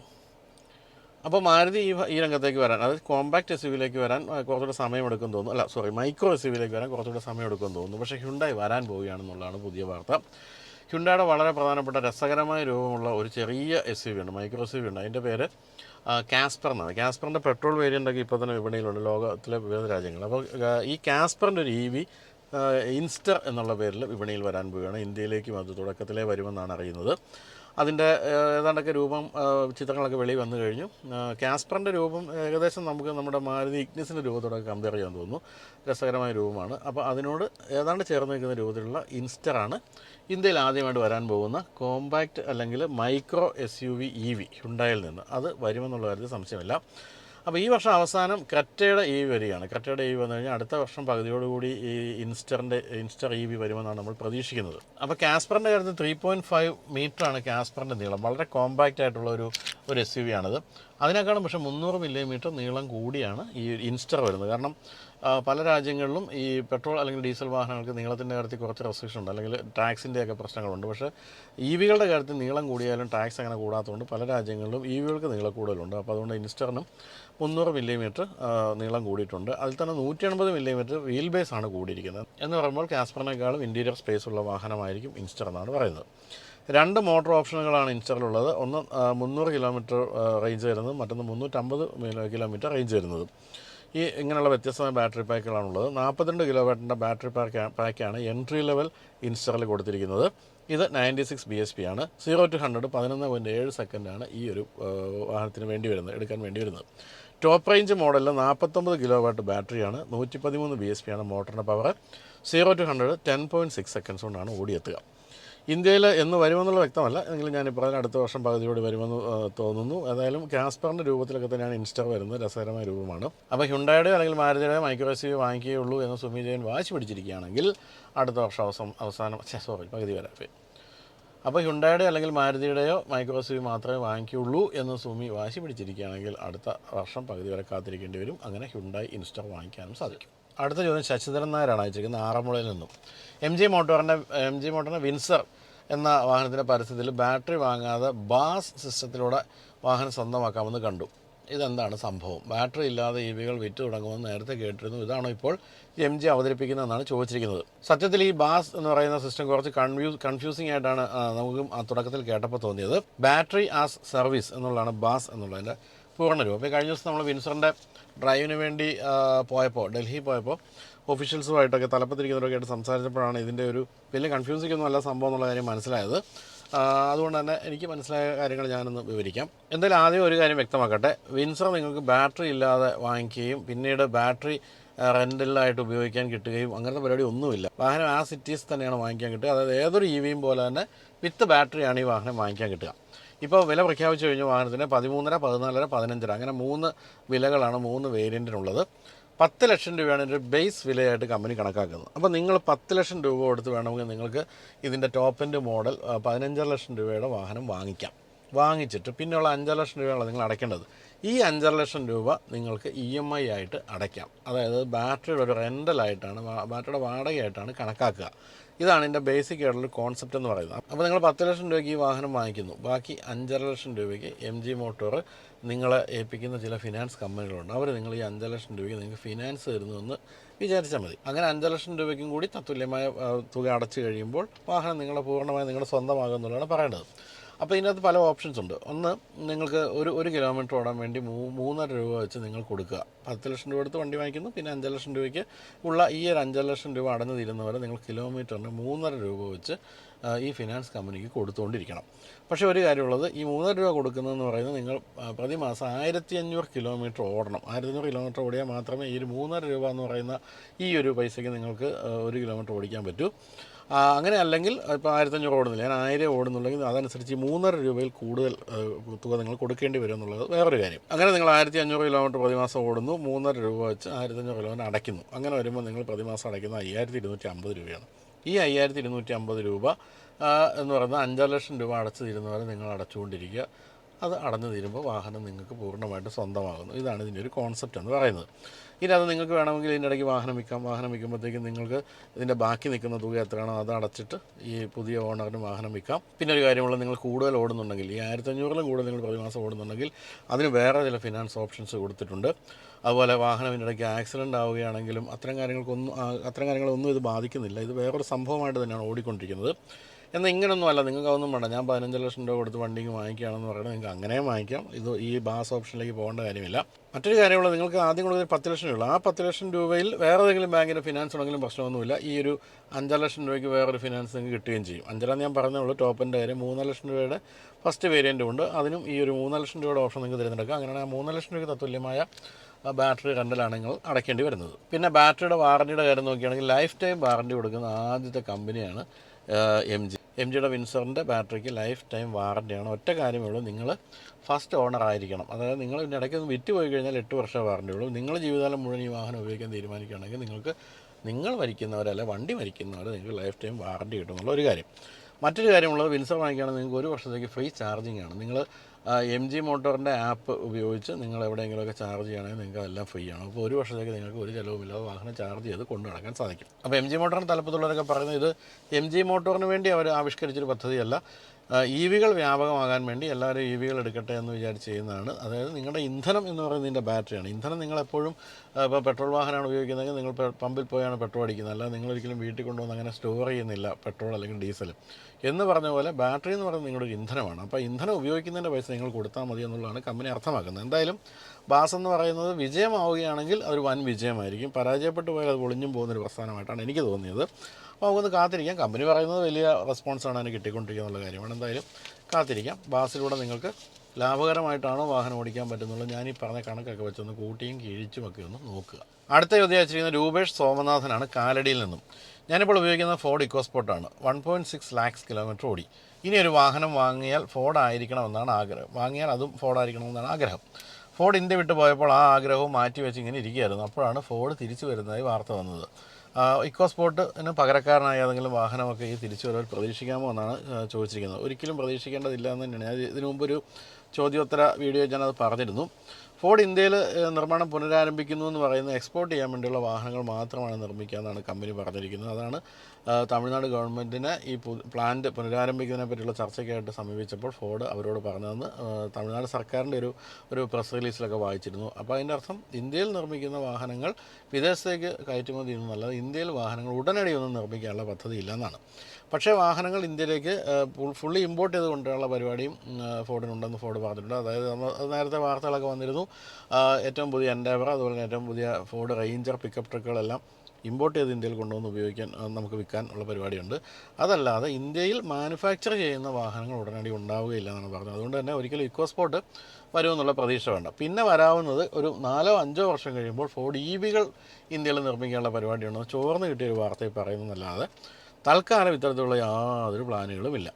അപ്പോൾ മാരുതി ഈ ഈ രംഗത്തേക്ക് വരാൻ അതായത് കോമ്പാക്ട് എസ് യുവിലേക്ക് വരാൻ കുറച്ചുകൂടെ സമയമെടുക്കും തോന്നുന്നു. അല്ല സോറി മൈക്രോ എസ് യുവിലേക്ക് വരാൻ കുറച്ചുകൂടെ സമയമെടുക്കും തോന്നുന്നു. പക്ഷേ ഹ്യുണ്ടായി വരാൻ പോവുകയാണെന്നുള്ളതാണ് പുതിയ വാർത്ത. ഹ്യുണ്ടായുടെ വളരെ പ്രധാനപ്പെട്ട രസകരമായ രൂപമുള്ള ഒരു ചെറിയ എസ് യു വി ഉണ്ട് മൈക്രോ എസ് യു വി ഉണ്ട്. അതിന്റെ പേര് കാസ്പർ എന്നാണ്. കാസ്പറിന്റെ പെട്രോൾ വേരിയന്റൊക്കെ ഇപ്പോൾ തന്നെ വിപണിയിലുണ്ട് ലോകത്തിലെ വിവിധ രാജ്യങ്ങൾ അപ്പോൾ ഈ കാസ്പറിന്റെ ഒരു ഇ വി ഇൻസ്റ്റർ എന്നുള്ള പേരിൽ വിപണിയിൽ വരാൻ പോവുകയാണ്. ഇന്ത്യയിലേക്കും അത് തുടക്കത്തിലേ വരുമെന്നാണ് അറിയുന്നത്. അതിന്റെ ഏതാണ്ടൊക്കെ രൂപം ചിത്രങ്ങളൊക്കെ വെളിയിൽ വന്നു കഴിഞ്ഞു. കാസ്പറിന്റെ രൂപം ഏകദേശം നമുക്ക് നമ്മുടെ മാരുതി ഇഗ്നിസിന്റെ രൂപത്തോടൊക്കെ കമ്പയർ ചെയ്യാൻ തോന്നുന്നു. രസകരമായ രൂപമാണ്. അപ്പോൾ അതിനോട് ഏതാണ്ട് ചേർന്ന് നിൽക്കുന്ന രൂപത്തിലുള്ള ഇൻസ്റ്ററാണ് ഇന്ത്യയിൽ ആദ്യമായിട്ട് വരാൻ പോകുന്ന കോമ്പാക്റ്റ് അല്ലെങ്കിൽ micro S U V E V നിന്ന്. അത് വരുമെന്നുള്ള കാര്യത്തിൽ സംശയമില്ല. അപ്പോൾ ഈ വർഷം അവസാനം കറ്റയുടെ ഇ വി വരികയാണ്. കറ്റയുടെ ഇ വി വന്നു കഴിഞ്ഞാൽ അടുത്ത വർഷം പകുതിയോടുകൂടി ഈ ഇൻസ്റ്ററിന്റെ ഇൻസ്റ്റർ ഇ വി വരുമെന്നാണ് നമ്മൾ പ്രതീക്ഷിക്കുന്നത്. അപ്പോൾ കാസ്പറിന്റെ കാര്യത്തിൽ ത്രീ പോയിന്റ് ഫൈവ് മീറ്ററാണ് കാസ്പറിന്റെ നീളം. വളരെ കോമ്പാക്റ്റ് ആയിട്ടുള്ള ഒരു ഒരു എസ് യു വി ആണിത്. അതിനേക്കാളും പക്ഷേ മുന്നൂറ് മില്ലിമീറ്റർ നീളം കൂടിയാണ് ഈ ഇൻസ്റ്റർ വരുന്നത്. കാരണം പല രാജ്യങ്ങളിലും ഈ പെട്രോൾ അല്ലെങ്കിൽ ഡീസൽ വാഹനങ്ങൾക്ക് നീളത്തിന്റെ കാര്യത്തിൽ കുറച്ച് റെസ്ട്രിക്ഷൻ ഉണ്ട്. അല്ലെങ്കിൽ ടാക്സിന്റെയൊക്കെ പ്രശ്നങ്ങളുണ്ട്. പക്ഷേ ഇ വികളുടെ കാര്യത്തിൽ നീളം കൂടിയാലും ടാക്സ് അങ്ങനെ കൂടാത്തതുകൊണ്ട് പല രാജ്യങ്ങളിലും ഇ വികൾക്ക് നീളം കൂടുതലുണ്ട്. അപ്പോൾ അതുകൊണ്ട് ഇൻസ്റ്ററിനും മുന്നൂറ് മില്ലിമീറ്റർ നീളം കൂടിയിട്ടുണ്ട്. അതിൽ തന്നെ നൂറ്റി എൺപത് മില്ലിമീറ്റർ വീൽ ബേസ് ആണ് കൂടിയിരിക്കുന്നത്. എന്ന് പറയുമ്പോൾ കാസ്പറിനേക്കാളും ഇന്റീരിയർ സ്പേസ് ഉള്ള വാഹനമായിരിക്കും ഇൻസ്റ്റർ എന്നാണ് പറയുന്നത്. രണ്ട് മോട്ടോർ ഓപ്ഷനുകളാണ് ഇൻസ്റ്ററിലുള്ളത് ഒന്ന് മുന്നൂറ് കിലോമീറ്റർ റേഞ്ച് വരുന്നതും മറ്റൊന്ന് മുന്നൂറ്റമ്പത് കിലോമീറ്റർ റേഞ്ച് വരുന്നതും. ഈ ഇങ്ങനെയുള്ള വ്യത്യസ്തമായ ബാറ്ററി പാക്കുകളാണുള്ളത്. നാൽപ്പത്തിരണ്ട് കിലോ വാട്ടിന്റെ ബാറ്ററി പാക്ക് പാക്കാണ് എൻട്രി ലെവൽ ഇൻസ്റ്ററിൽ കൊടുത്തിരിക്കുന്നത്. ഇത് ninety six B S P ആണ്. സീറോ ടു ഹൺഡ്രഡ് പതിനൊന്ന് പോയിന്റ് ഏഴ് സെക്കൻഡാണ് ഈ ഒരു വാഹനത്തിന് വേണ്ടി വരുന്നത് എടുക്കാൻ വേണ്ടി വരുന്നത്. ടോപ്പ് റേഞ്ച് മോഡലിൽ നാൽപ്പത്തൊമ്പത് കിലോ വാട്ട് ബാറ്ററിയാണ്. നൂറ്റി പതിമൂന്ന് ബി എസ് പി ആണ് മോട്ടറിന്റെ power zero to hundred ten point six seconds കൊണ്ടാണ് ഓടിയെത്തുക. ഇന്ത്യയിൽ എന്ന് വരുമെന്നുള്ള വ്യക്തമല്ല. എങ്കിലും ഞാൻ ഇപ്പോൾ അടുത്ത വർഷം പകുതിയോടെ വരുമെന്ന് തോന്നുന്നു. ഏതായാലും കാസ്പറിന്റെ രൂപത്തിലൊക്കെ തന്നെയാണ് ഇൻസ്റ്റ വരുന്നത്. രസകരമായ രൂപമാണ്. അപ്പോൾ ഹ്യുണ്ടായുടെയോ അല്ലെങ്കിൽ മാരുതിയുടെയോ മൈക്രോസിയോ വാങ്ങിക്കുകയുള്ളൂ എന്ന് സുമി ജയൻ വാശി പിടിച്ചിരിക്കുകയാണെങ്കിൽ അടുത്ത വർഷം അവസാനം അവസാനം സോറി പകുതി വരെ. അപ്പോൾ ഹ്യുണ്ടായുടെ അല്ലെങ്കിൽ മാരുതിയുടെയോ മൈക്രോസിയോ മാത്രമേ വാങ്ങിക്കുകയുള്ളൂ എന്ന് സുമി വാശി പിടിച്ചിരിക്കുകയാണെങ്കിൽ അടുത്ത വർഷം പകുതി വരെ കാത്തിരിക്കേണ്ടി വരും. അങ്ങനെ ഹ്യുണ്ടായി ഇൻസ്റ്റ വാങ്ങിക്കാനും സാധിക്കും. അടുത്ത ചോദ്യം ശശിധരൻ നായരാണ് അയച്ചിരിക്കുന്നത് ആറന്മുളയിൽ നിന്നും. എം ജി മോട്ടോറിന്റെ എം ജി മോട്ടോറിന്റെ വിൻസർ എന്ന വാഹനത്തിന്റെ പരസ്യത്തിൽ ബാറ്ററി വാങ്ങാതെ ബാസ് സിസ്റ്റത്തിലൂടെ വാഹനം സ്വന്തമാക്കാമെന്ന് കണ്ടു. ഇതെന്താണ് സംഭവം? ബാറ്ററി ഇല്ലാതെ ഇ വികൾ വിറ്റ് തുടങ്ങുമെന്ന് നേരത്തെ കേട്ടിരുന്നു. ഇതാണോ ഇപ്പോൾ എം ജി അവതരിപ്പിക്കുന്നതെന്നാണ് ചോദിച്ചിരിക്കുന്നത്. സത്യത്തിൽ ഈ ബാസ് എന്ന് പറയുന്ന സിസ്റ്റം കുറച്ച് കൺഫ്യൂസ് കൺഫ്യൂസിംഗ് ആയിട്ടാണ് നമുക്ക് ആ തുടക്കത്തിൽ കേട്ടപ്പോൾ തോന്നിയത്. ബാറ്ററി ആസ് സർവീസ് എന്നുള്ളതാണ് ബാസ് എന്നുള്ളതിന്റെ പൂർണ രൂപം. കഴിഞ്ഞ ദിവസം നമ്മൾ വിൻസറിന്റെ ഡ്രൈവിന് വേണ്ടി പോയപ്പോൾ ഡൽഹി പോയപ്പോൾ ഓഫീഷ്യൽസുമായിട്ടൊക്കെ തലപ്പത്തിരിക്കുന്നവരൊക്കെ ആയിട്ട് സംസാരിച്ചപ്പോഴാണ് ഇതിന്റെ ഒരു വലിയ കൺഫ്യൂസിംഗ് അല്ല സംഭവം എന്നുള്ള കാര്യം മനസ്സിലായത്. അതുകൊണ്ട് തന്നെ എനിക്ക് മനസ്സിലായ കാര്യങ്ങൾ ഞാനൊന്ന് വിവരിക്കാം. എന്തായാലും ആദ്യം ഒരു കാര്യം വ്യക്തമാക്കട്ടെ. വിൻസർ നിങ്ങൾക്ക് ബാറ്ററി ഇല്ലാതെ വാങ്ങിക്കുകയും പിന്നീട് ബാറ്ററി റെന്റലായിട്ട് ഉപയോഗിക്കാൻ കിട്ടുകയും അങ്ങനത്തെ പരിപാടി ഒന്നുമില്ല. വാഹനം ആ സിറ്റീസ് തന്നെയാണ് വാങ്ങിക്കാൻ കിട്ടുക. അതായത് ഏതൊരു ഇ വിയും പോലെ തന്നെ വിത്ത് ബാറ്ററിയാണ് ഈ വാഹനം വാങ്ങിക്കാൻ കിട്ടുക. ഇപ്പോൾ വില പ്രഖ്യാപിച്ചു കഴിഞ്ഞ വാഹനത്തിന് പതിമൂന്നര പതിനാലര പതിനഞ്ചര അങ്ങനെ മൂന്ന് വിലകളാണ് മൂന്ന് വേരിയന്റിനുള്ളത് പത്ത് ലക്ഷം രൂപയാണ് ഇതിന്റെ ബേസ് വിലയായിട്ട് കമ്പനി കണക്കാക്കുന്നത്. അപ്പോൾ നിങ്ങൾ പത്ത് ലക്ഷം രൂപ കൊടുത്ത് വേണമെങ്കിൽ നിങ്ങൾക്ക് ഇതിന്റെ ടോപ്പ് എൻഡ് മോഡൽ പതിനഞ്ചര ലക്ഷം രൂപയുടെ വാഹനം വാങ്ങിക്കാം. വാങ്ങിച്ചിട്ട് പിന്നെയുള്ള അഞ്ചര ലക്ഷം രൂപയാണ് നിങ്ങൾ അടയ്ക്കേണ്ടത്. ഈ അഞ്ചര ലക്ഷം രൂപ നിങ്ങൾക്ക് ഇ എം ഐ ആയിട്ട് അടയ്ക്കാം. അതായത് ബാറ്ററിയുടെ ഒരു റെന്റലായിട്ടാണ് ബാറ്ററിയുടെ വാടകയായിട്ടാണ് കണക്കാക്കുക. ഇതാണ് ഇതിന്റെ ബേസിക് ആയിട്ടുള്ള കോൺസെപ്റ്റ് എന്ന് പറയുന്നത്. അപ്പോൾ നിങ്ങൾ പത്ത് ലക്ഷം രൂപയ്ക്ക് ഈ വാഹനം വാങ്ങിക്കുന്നു. ബാക്കി അഞ്ചര ലക്ഷം രൂപയ്ക്ക് എം ജി മോട്ടോർ നിങ്ങളെ ഏൽപ്പിക്കുന്ന ചില ഫിനാൻസ് കമ്പനികളുണ്ട്. അവർ നിങ്ങൾ ഈ അഞ്ചര ലക്ഷം രൂപയ്ക്ക് നിങ്ങൾക്ക് ഫിനാൻസ് തരുന്നുവെന്ന് വിചാരിച്ചാൽ മതി. അങ്ങനെ അഞ്ചര ലക്ഷം രൂപയ്ക്കും കൂടി തത്തുല്യമായ തുക അടച്ചു കഴിയുമ്പോൾ വാഹനം നിങ്ങളെ പൂർണമായി നിങ്ങളുടെ സ്വന്തമാകുമെന്നുള്ളതാണ് പറയേണ്ടത്. അപ്പോൾ ഇതിനകത്ത് പല ഓപ്ഷൻസ് ഉണ്ട്. ഒന്ന് നിങ്ങൾക്ക് ഒരു ഒരു കിലോമീറ്റർ ഓടാൻ വേണ്ടി മൂ മൂന്നര രൂപ വെച്ച് നിങ്ങൾ കൊടുക്കുക. പത്ത് ലക്ഷം രൂപ എടുത്ത് വണ്ടി വാങ്ങിക്കുന്നു പിന്നെ അഞ്ച് ലക്ഷം രൂപയ്ക്ക് ഉള്ള ഈ ഒരു അഞ്ചര ലക്ഷം രൂപ അടഞ്ഞു തീരുന്ന വരെ നിങ്ങൾ കിലോമീറ്ററിന് മൂന്നര രൂപ വെച്ച് ഈ ഫിനാൻസ് കമ്പനിക്ക് കൊടുത്തുകൊണ്ടിരിക്കണം പക്ഷേ ഒരു കാര്യമുള്ളത് ഈ മൂന്നര രൂപ കൊടുക്കുന്നതെന്ന് പറയുന്നത് നിങ്ങൾ പ്രതിമാസം ആയിരത്തി അഞ്ഞൂറ് കിലോമീറ്റർ ഓടണം. ആയിരത്തി അഞ്ഞൂറ് കിലോമീറ്റർ ഓടിയാൽ മാത്രമേ ഈ ഒരു മൂന്നര രൂപ എന്ന് പറയുന്ന ഈ ഒരു പൈസയ്ക്ക് നിങ്ങൾക്ക് ഒരു കിലോമീറ്റർ ഓടിക്കാൻ പറ്റൂ. അങ്ങനെ അല്ലെങ്കിൽ ഇപ്പോൾ ആയിരത്തഞ്ഞൂറ് ഓടുന്നില്ല. ഞാൻ ആയിരം ഓടുന്നുണ്ടെങ്കിൽ അതനുസരിച്ച് മൂന്നര രൂപയിൽ കൂടുതൽ തുക നിങ്ങൾ കൊടുക്കേണ്ടി വരും എന്നുള്ളത് വേറൊരു കാര്യം. അങ്ങനെ നിങ്ങൾ ആയിരത്തി അഞ്ഞൂറ് കിലോമീറ്റർ പ്രതിമാസം ഓടുന്നു. മൂന്നര രൂപ വെച്ച് ആയിരത്തഞ്ഞൂറ് കിലോമീറ്റർ അടയ്ക്കുന്നു. അങ്ങനെ വരുമ്പോൾ നിങ്ങൾ പ്രതിമാസം അടയ്ക്കുന്ന അയ്യായിരത്തി ഇരുന്നൂറ്റി അമ്പത് രൂപയാണ്. ഈ അയ്യായിരത്തി ഇരുന്നൂറ്റി അമ്പത് രൂപ എന്ന് പറയുന്നത് അഞ്ചര ലക്ഷം രൂപ അടച്ചു തീരുന്നവരെ നിങ്ങൾ അടച്ചുകൊണ്ടിരിക്കുക. അത് അടഞ്ഞു തീരുമ്പോൾ വാഹനം നിങ്ങൾക്ക് പൂർണമായിട്ട് സ്വന്തമാകുന്നു. ഇതാണ് ഇതിന്റെ ഒരു കോൺസെപ്റ്റ് എന്ന് പറയുന്നത്. ഇനി അത് നിങ്ങൾക്ക് വേണമെങ്കിൽ ഇതിന്റെ ഇടയ്ക്ക് വാഹനം വിൽക്കാം. വാഹനം വിൽക്കുമ്പോഴത്തേക്കും നിങ്ങൾക്ക് ഇതിന്റെ ബാക്കി നിൽക്കുന്ന തുക എത്രയാണോ അത് അടച്ചിട്ട് ഈ പുതിയ ഓണറിന് വാഹനം വിൽക്കാം. പിന്നെ ഒരു കാര്യമുള്ള നിങ്ങൾ കൂടുതൽ ഓടുന്നുണ്ടെങ്കിൽ ഈ ആയിരത്തഞ്ഞൂറിലും കൂടുതൽ നിങ്ങൾ പ്രതിമാസം ഓടുന്നുണ്ടെങ്കിൽ അതിന് വേറെ ചില ഫിനാൻസ് ഓപ്ഷൻസ് കൊടുത്തിട്ടുണ്ട്. അതുപോലെ വാഹനം ഇടയ്ക്ക് ആക്സിഡന്റ് ആവുകയാണെങ്കിലും അത്തരം കാര്യങ്ങൾക്കൊന്നും അത്തരം കാര്യങ്ങളൊന്നും ഇത് ബാധിക്കുന്നില്ല. ഇത് വേറൊരു സംഭവമായിട്ട് തന്നെയാണ് ഓടിക്കൊണ്ടിരിക്കുന്നത്. എന്നാൽ ഇങ്ങനൊന്നും അല്ല നിങ്ങൾക്ക് അതൊന്നും വേണ്ട. ഞാൻ പതിനഞ്ച് ലക്ഷം രൂപ കൊടുത്ത് വണ്ടി ഇങ്ങ് വാങ്ങിക്കുകയാണെന്ന് പറയുന്നത് നിങ്ങൾക്ക് അങ്ങനെയും വാങ്ങിക്കാം. ഇത് ഈ ബാസ് ഓപ്ഷനിലേക്ക് പോകേണ്ട കാര്യമില്ല. മറ്റൊരു കാര്യമുള്ളത് നിങ്ങൾക്ക് ആദ്യം കൊടുക്കുന്ന പത്ത് ലക്ഷം രൂപ ആ പത്ത് ലക്ഷം രൂപയിൽ വേറെ ഏതെങ്കിലും ബാങ്കിന്റെ ഫിനാൻസ് ഉണ്ടെങ്കിലും പ്രശ്നമൊന്നുമില്ല. ഈ ഒരു അഞ്ചര ലക്ഷം രൂപയ്ക്ക് വേറൊരു ഫിനാൻസ് നിങ്ങൾക്ക് കിട്ടുകയും ചെയ്യും. അഞ്ചര ഞാൻ പറഞ്ഞേ ഉള്ളൂ ടോപ്പിന്റെ കാര്യം മൂന്നര ലക്ഷം രൂപയുടെ ഫസ്റ്റ് വേരിയന്റ് ഉണ്ട്. അതിനും ഈ ഒരു മൂന്നര ലക്ഷം രൂപയുടെ ഓപ്ഷൻ നിങ്ങൾക്ക് തിരഞ്ഞെടുക്കാം. അങ്ങനെയാണ് ആ മൂന്നര ലക്ഷം രൂപയ്ക്ക് തത്തുല്യമായ ബാറ്ററി റെന്റലാണ് നിങ്ങൾ അടയ്ക്കേണ്ടി വരുന്നത്. പിന്നെ ബാറ്ററിയുടെ വാറണ്ടിയുടെ കാര്യം നോക്കുകയാണെങ്കിൽ ലൈഫ് ടൈം വാറണ്ടി കൊടുക്കുന്ന ആദ്യത്തെ കമ്പനിയാണ് എം ജി എം ജിയുടെ വിൻസറിന്റെ ബാറ്ററിക്ക് ലൈഫ് ടൈം വാറന്റിയാണ് ഒറ്റ കാര്യമേ ഉള്ളൂ നിങ്ങൾ ഫസ്റ്റ് ഓണർ ആയിരിക്കണം. അതായത് നിങ്ങൾ ഇതിന്റെ ഇടയ്ക്ക് വിറ്റ് പോയി കഴിഞ്ഞാൽ എട്ട് വർഷം വാറന്റി ഉള്ളൂ. നിങ്ങൾ ജീവിതകാലം മുഴുവൻ ഈ വാഹനം ഉപയോഗിക്കാൻ തീരുമാനിക്കുകയാണെങ്കിൽ നിങ്ങൾക്ക് നിങ്ങൾ മരിക്കുന്നവരല്ല വണ്ടി മരിക്കുന്നവർ നിങ്ങൾക്ക് ലൈഫ് ടൈം വാറന്റി കിട്ടുന്നുള്ള ഒരു കാര്യം. മറ്റൊരു കാര്യമുള്ളത് വിൻസർ വാങ്ങിക്കുകയാണെങ്കിൽ നിങ്ങൾക്ക് ഒരു വർഷത്തേക്ക് ഫ്രീ ചാർജിങ് ആണ് നിങ്ങൾ എം ജി മോട്ടോറിന്റെ ആപ്പ് ഉപയോഗിച്ച് നിങ്ങൾ എവിടെയെങ്കിലുമൊക്കെ ചാർജ് ചെയ്യണമെങ്കിൽ നിങ്ങൾക്ക് അതെല്ലാം ഫ്രീ ആണ്. അപ്പോൾ ഒരു വർഷത്തേക്ക് നിങ്ങൾക്ക് ഒരു ചിലവുമില്ലാതെ വാഹനം ചാർജ് ചെയ്ത് കൊണ്ടു നടക്കാൻ സാധിക്കും. അപ്പോൾ എം ജി മോട്ടോറിന്റെ തലപ്പത്തുള്ളവരൊക്കെ പറയുന്നത് ഇത് എം ജി മോട്ടോറിന് വേണ്ടി അവർ ആവിഷ്കരിച്ചൊരു പദ്ധതിയല്ല. ഇ വികൾ വ്യാപകമാകാൻ വേണ്ടി എല്ലാവരും ഇ വികൾ എടുക്കട്ടെ എന്ന് വിചാരിച്ച് ചെയ്യുന്നതാണ്. അതായത് നിങ്ങളുടെ ഇന്ധനം എന്ന് പറയുന്നത് ഇതിന്റെ ബാറ്ററിയാണ്. ഇന്ധനം നിങ്ങളെപ്പോഴും ഇപ്പോൾ പെട്രോൾ വാഹനമാണ് ഉപയോഗിക്കുന്നതെങ്കിൽ നിങ്ങൾ പമ്പിൽ പോയാണ് പെട്രോൾ അടിക്കുന്നത്. അല്ലാതെ നിങ്ങളൊരിക്കലും വീട്ടിൽ കൊണ്ടുവന്ന് അങ്ങനെ സ്റ്റോർ ചെയ്യുന്നില്ല പെട്രോൾ അല്ലെങ്കിൽ ഡീസൽ. എന്ന് പറഞ്ഞ പോലെ ബാറ്ററി എന്ന് പറയുന്നത് നിങ്ങളുടെ ഇന്ധനമാണ്. അപ്പോൾ ഇന്ധനം ഉപയോഗിക്കുന്നതിന്റെ പൈസ നിങ്ങൾ കൊടുത്താൽ മതി എന്നുള്ളതാണ് കമ്പനി അർത്ഥമാക്കുന്നത്. എന്തായാലും ബാസ് എന്ന് പറയുന്നത് വിജയമാവുകയാണെങ്കിൽ അതൊരു വൻ വിജയമായിരിക്കും. പരാജയപ്പെട്ടു പോയാൽ അത് ഒളിഞ്ഞും പോകുന്നൊരു പ്രസ്ഥാനമായിട്ടാണ് എനിക്ക് തോന്നിയത്. നമുക്കൊന്ന് കാത്തിരിക്കാം. കമ്പനി പറയുന്നത് വലിയ റെസ്പോൺസാണ് അതിന് കിട്ടിക്കൊണ്ടിരിക്കുക കാര്യമാണ്. എന്തായാലും കാത്തിരിക്കാം. ബാസിലൂടെ നിങ്ങൾക്ക് ലാഭകരമായിട്ടാണോ വാഹനം ഓടിക്കാൻ പറ്റുന്നുള്ളത് ഞാൻ ഈ പറഞ്ഞ കണക്കൊക്കെ വെച്ചൊന്ന് കൂട്ടിയും കിഴിച്ചും ഒക്കെ ഒന്ന് നോക്കുക. അടുത്ത ചോദ്യം അയച്ചിരിക്കുന്ന രൂപേഷ് സോമനാഥനാണ് കാലടിയിൽ നിന്നും. ഞാനിപ്പോൾ ഉപയോഗിക്കുന്ന Ford ഇക്കോസ്പോർട്ടാണ് one point six lakhs kilometre ഓടി. ഇനി ഒരു വാഹനം വാങ്ങിയാൽ ഫോർഡ് ആയിരിക്കണമെന്നാണ് ആഗ്രഹം. വാങ്ങിയാൽ അതും ഫോർഡ് ആയിരിക്കണമെന്നാണ് ആഗ്രഹം. ഫോർഡ് ഇന്ത്യ വിട്ടു പോയപ്പോൾ ആ ആഗ്രഹവും മാറ്റി വെച്ച് ഇങ്ങനെ ഇരിക്കുകയായിരുന്നു. അപ്പോഴാണ് ഫോർഡ് തിരിച്ചു വരുന്നതായി വാർത്ത വന്നത്. ആ, ഇക്കോസ്പോർട്ടിന് പകരക്കാരനായ ഏതെങ്കിലും വാഹനമൊക്കെ ഈ തിരിച്ചു വരവിൽ പ്രതീക്ഷിക്കാമോ എന്നാണ് ചോദിച്ചിരിക്കുന്നത്. ഒരിക്കലും പ്രതീക്ഷിക്കേണ്ടതില്ല എന്ന് തന്നെയാണ്. ഞാൻ ഇതിനു ഒരു ചോദ്യോത്തര വീഡിയോ ഞാനത് പറഞ്ഞിരുന്നു. ഫോർഡ് ഇന്ത്യയിൽ നിർമ്മാണം പുനരാരംഭിക്കുന്നു എന്ന് പറയുന്നത് എക്സ്പോർട്ട് ചെയ്യാൻ വേണ്ടിയുള്ള വാഹനങ്ങൾ മാത്രമാണ് നിർമ്മിക്കുക എന്നാണ് കമ്പനി പറഞ്ഞിരിക്കുന്നത്. അതാണ് തമിഴ്നാട് ഗവൺമെന്റിനെ ഈ പ്ലാന്റ് പുനരാരംഭിക്കുന്നതിനെ പറ്റിയുള്ള ചർച്ചയ്ക്കായിട്ട് സമീപിച്ചപ്പോൾ ഫോർഡ് അവരോട് പറഞ്ഞതെന്ന് തമിഴ്നാട് സർക്കാരിന്റെ ഒരു ഒരു പ്രസ് റിലീസിലൊക്കെ വായിച്ചിരുന്നു. അപ്പോൾ അതിന്റെ അർത്ഥം ഇന്ത്യയിൽ നിർമ്മിക്കുന്ന വാഹനങ്ങൾ വിദേശത്തേക്ക് കയറ്റുമതി ചെയ്യുന്നതല്ലാതെ ഇന്ത്യയിൽ വാഹനങ്ങൾ ഉടനടി ഒന്നും നിർമ്മിക്കാനുള്ള പദ്ധതി ഇല്ലെന്നാണ് പക്ഷേ വാഹനങ്ങൾ ഇന്ത്യയിലേക്ക് ഫുള്ളി ഇമ്പോർട്ട് ചെയ്തുകൊണ്ടുള്ള പരിപാടിയും ഫോർഡിനുണ്ടെന്ന് ഫോർഡ് പറഞ്ഞിട്ടുണ്ട്. അതായത് നമ്മൾ നേരത്തെ വാർത്തകളൊക്കെ വന്നിരുന്നു. ഏറ്റവും പുതിയ എൻഡേവർ അതുപോലെ ഏറ്റവും പുതിയ ഫോർഡ് റേഞ്ചർ പിക്കപ്പ് ട്രക്കുകളെല്ലാം ഇമ്പോർട്ട് ചെയ്ത് ഇന്ത്യയിൽ കൊണ്ടുവന്ന് ഉപയോഗിക്കാൻ നമുക്ക് വിൽക്കാൻ ഉള്ള പരിപാടിയുണ്ട്. അതല്ലാതെ ഇന്ത്യയിൽ മാനുഫാക്ചർ ചെയ്യുന്ന വാഹനങ്ങൾ ഉടനടി ഉണ്ടാവുകയില്ല എന്നാണ് പറഞ്ഞത്. അതുകൊണ്ട് തന്നെ ഒരിക്കലും ഇക്കോസ്പോർട്ട് വരുമെന്നുള്ള പ്രതീക്ഷ വേണ്ട. പിന്നെ വരാവുന്നത് ഒരു നാലോ അഞ്ചോ വർഷം കഴിയുമ്പോൾ ഫോർഡ് ഇ വികൾ ഇന്ത്യയിൽ നിർമ്മിക്കാനുള്ള പരിപാടിയുണ്ടെന്ന് ചോർന്ന് കിട്ടിയ ഒരു വാർത്തയിൽ പറയുന്നതല്ലാതെ തൽക്കാലം ഇത്തരത്തിലുള്ള യാതൊരു പ്ലാനുകളുമില്ല.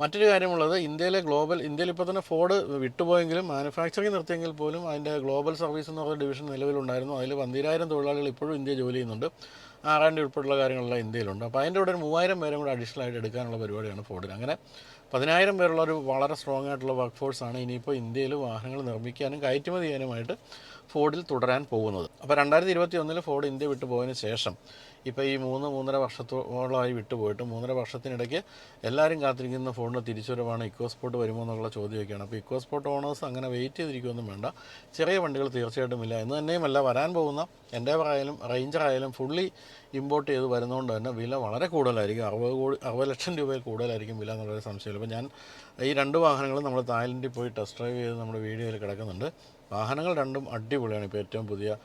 മറ്റൊരു കാര്യമുള്ളത് ഇന്ത്യയിലെ ഗ്ലോബൽ ഇന്ത്യയിൽ ഇപ്പോൾ തന്നെ ഫോർഡ് വിട്ടുപോയെങ്കിലും മാനുഫാക്ചറിങ് നിർത്തിയെങ്കിൽ പോലും അതിന്റെ ഗ്ലോബൽ സർവീസ് എന്ന് പറഞ്ഞ ഡിവിഷൻ നിലവിലുണ്ടായിരുന്നു. അതിൽ പന്തിരായിരം തൊഴിലാളികൾ ഇപ്പോഴും ഇന്ത്യ ജോലി ചെയ്യുന്നുണ്ട്. ആറാണ്ടി ഉൾപ്പെടെയുള്ള കാര്യങ്ങളെല്ലാം ഇന്ത്യയിലുണ്ട്. അപ്പോൾ അതിന്റെ കൂടെ ഒരു മൂവായിരം പേരും കൂടെ അഡീഷണൽ ആയിട്ട് എടുക്കാനുള്ള പരിപാടിയാണ് ഫോർഡിന് അങ്ങനെ പതിനായിരം പേരുള്ള ഒരു വളരെ സ്ട്രോങ് ആയിട്ടുള്ള വർക്ക് ഫോഴ്സാണ് ഇനിയിപ്പോൾ ഇന്ത്യയിൽ വാഹനങ്ങൾ നിർമ്മിക്കാനും കയറ്റുമതി ചെയ്യാനുമായിട്ട് ഫോർഡിൽ തുടരാൻ പോകുന്നത്. അപ്പോൾ രണ്ടായിരത്തി ഇരുപത്തി ഒന്നിൽ ഫോർഡ് ഇന്ത്യ വിട്ടു പോയതിന് ശേഷം ഇപ്പോൾ ഈ മൂന്ന് മൂന്നര വർഷത്തോളമായി വിട്ടുപോയിട്ട് മൂന്നര വർഷത്തിനിടയ്ക്ക് എല്ലാവരും കാത്തിരിക്കുന്ന ഫോണിന് തിരിച്ചുവരവാണ് ഇക്കോസ്പോട്ട് വരുമോ എന്നുള്ള ചോദ്യമൊക്കെയാണ്. അപ്പോൾ ഇക്കോസ്പോട്ട് ഓണേഴ്സ് അങ്ങനെ വെയിറ്റ് ചെയ്തിരിക്കുകയൊന്നും വേണ്ട. ചെറിയ വണ്ടികൾ തീർച്ചയായിട്ടും ഇല്ല. എന്ന് തന്നെയുമല്ല വരാൻ പോകുന്ന എൻഡേവർ ആയാലും റേഞ്ചർ ആയാലും ഫുള്ളി ഇമ്പോർട്ട് ചെയ്ത് വരുന്നതുകൊണ്ട് തന്നെ വില വളരെ കൂടുതലായിരിക്കും. അറുപത് കോടി അറുപത് ലക്ഷം രൂപയിൽ കൂടുതലായിരിക്കും വില എന്നുള്ളൊരു സംശയമില്ല. അപ്പോൾ ഞാൻ ഈ രണ്ട് വാഹനങ്ങളും നമ്മൾ തായ്ലൻഡിൽ പോയി ടെസ്റ്റ് ഡ്രൈവ് ചെയ്ത് നമ്മുടെ വീഡിയോയിൽ കിടക്കുന്നുണ്ട്. വാഹനങ്ങൾ രണ്ടും അടിപൊളിയാണ്. ഇപ്പോൾ ഏറ്റവും പുതിയ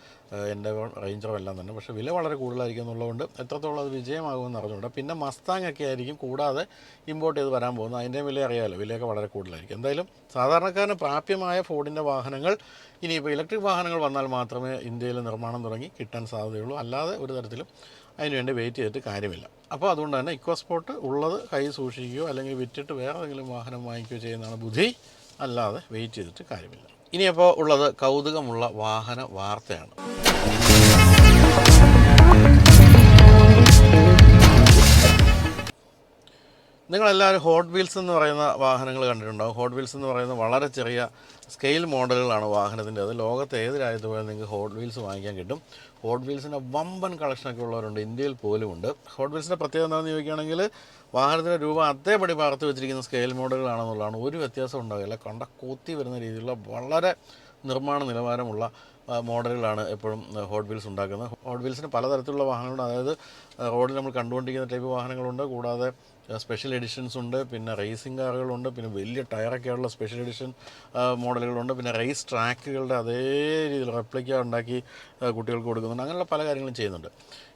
എന്റെ റേഞ്ചറും എല്ലാം തന്നെ. പക്ഷേ വില വളരെ കൂടുതലായിരിക്കും എന്നുള്ളതുകൊണ്ട് എത്രത്തോളം അത് വിജയമാകുമെന്ന് അറിഞ്ഞുകൊണ്ട് പിന്നെ മസ്താങ് ഒക്കെ ആയിരിക്കും കൂടാതെ ഇമ്പോർട്ട് ചെയ്ത് വരാൻ പോകുന്നത്. അതിന്റെയും വില അറിയാമല്ലോ. വിലയൊക്കെ വളരെ കൂടുതലായിരിക്കും. എന്തായാലും സാധാരണക്കാരന് പ്രാപ്യമായ ഫോർഡിന്റെ വാഹനങ്ങൾ ഇനിയിപ്പോൾ ഇലക്ട്രിക് വാഹനങ്ങൾ വന്നാൽ മാത്രമേ ഇന്ത്യയിൽ നിർമ്മാണം തുടങ്ങി കിട്ടാൻ സാധ്യതയുള്ളൂ. അല്ലാതെ ഒരു തരത്തിലും അതിനുവേണ്ടി വെയിറ്റ് ചെയ്തിട്ട് കാര്യമില്ല. അപ്പോൾ അതുകൊണ്ട് തന്നെ ഇക്കോ സ്പോട്ട് ഉള്ളത് കൈ സൂക്ഷിക്കുകയോ അല്ലെങ്കിൽ വിറ്റിട്ട് വേറെ ഏതെങ്കിലും വാഹനം വാങ്ങിക്കുകയോ ചെയ്യുന്നതാണ് ബുദ്ധി. അല്ലാതെ വെയിറ്റ് ചെയ്തിട്ട് കാര്യമില്ല. ഇനിയപ്പോൾ ഉള്ളത് കൗതുകമുള്ള വാഹന വാർത്തയാണ്. നിങ്ങളെല്ലാവരും ഹോട്ട് വീൽസ് എന്ന് പറയുന്ന വാഹനങ്ങൾ കണ്ടിട്ടുണ്ടാകും ഹോട്ട് വീൽസ് എന്ന് പറയുന്ന വളരെ ചെറിയ സ്കെയിൽ മോഡലുകളാണ് വാഹനത്തിന്റെ. അത് ലോകത്ത് ഏത് രാജ്യത്ത് പോയാലും നിങ്ങൾക്ക് ഹോട്ട് വീൽസ് വാങ്ങിക്കാൻ കിട്ടും. ഹോട്ട് വീൽസിന്റെ വമ്പൻ കളക്ഷനൊക്കെ ഉള്ളവരുണ്ട്. ഇന്ത്യയിൽ പോലും ഉണ്ട് ഹോട്ട് വീൽസിന്റെ പ്രത്യേകത എന്താണെന്ന് ചോദിക്കുകയാണെങ്കിൽ വാഹനത്തിന്റെ രൂപ അതേപടി പകർത്തി വെച്ചിരിക്കുന്ന സ്കെയിൽ മോഡലുകളാണെന്നുള്ളതാണ് ഒരു വ്യത്യാസം ഉണ്ടാകില്ല കണ്ട കൂത്തി വരുന്ന രീതിയിലുള്ള വളരെ നിർമ്മാണ നിലവാരമുള്ള മോഡലുകളാണ് എപ്പോഴും ഹോട്ട് വീൽസ് ഉണ്ടാക്കുന്നത്. ഹോട്ട് വീൽസിന് പലതരത്തിലുള്ള വാഹനങ്ങളുണ്ട്. അതായത് റോഡിൽ നമ്മൾ കണ്ടുകൊണ്ടിരിക്കുന്ന ടൈപ്പ് വാഹനങ്ങളുണ്ട്. കൂടാതെ സ്പെഷ്യൽ എഡിഷൻസ് ഉണ്ട്. പിന്നെ റേസിംഗ് കാറുകളുണ്ട്. പിന്നെ വലിയ ടയറൊക്കെയുള്ള സ്പെഷ്യൽ എഡിഷൻ മോഡലുകളുണ്ട്. പിന്നെ റേസ് ട്രാക്കുകളുടെ അതേ രീതിയിൽ റെപ്ലിക്ക ഉണ്ടാക്കി കുട്ടികൾക്ക് കൊടുക്കുന്നുണ്ട്. അങ്ങനെയുള്ള പല കാര്യങ്ങളും ചെയ്യുന്നുണ്ട്.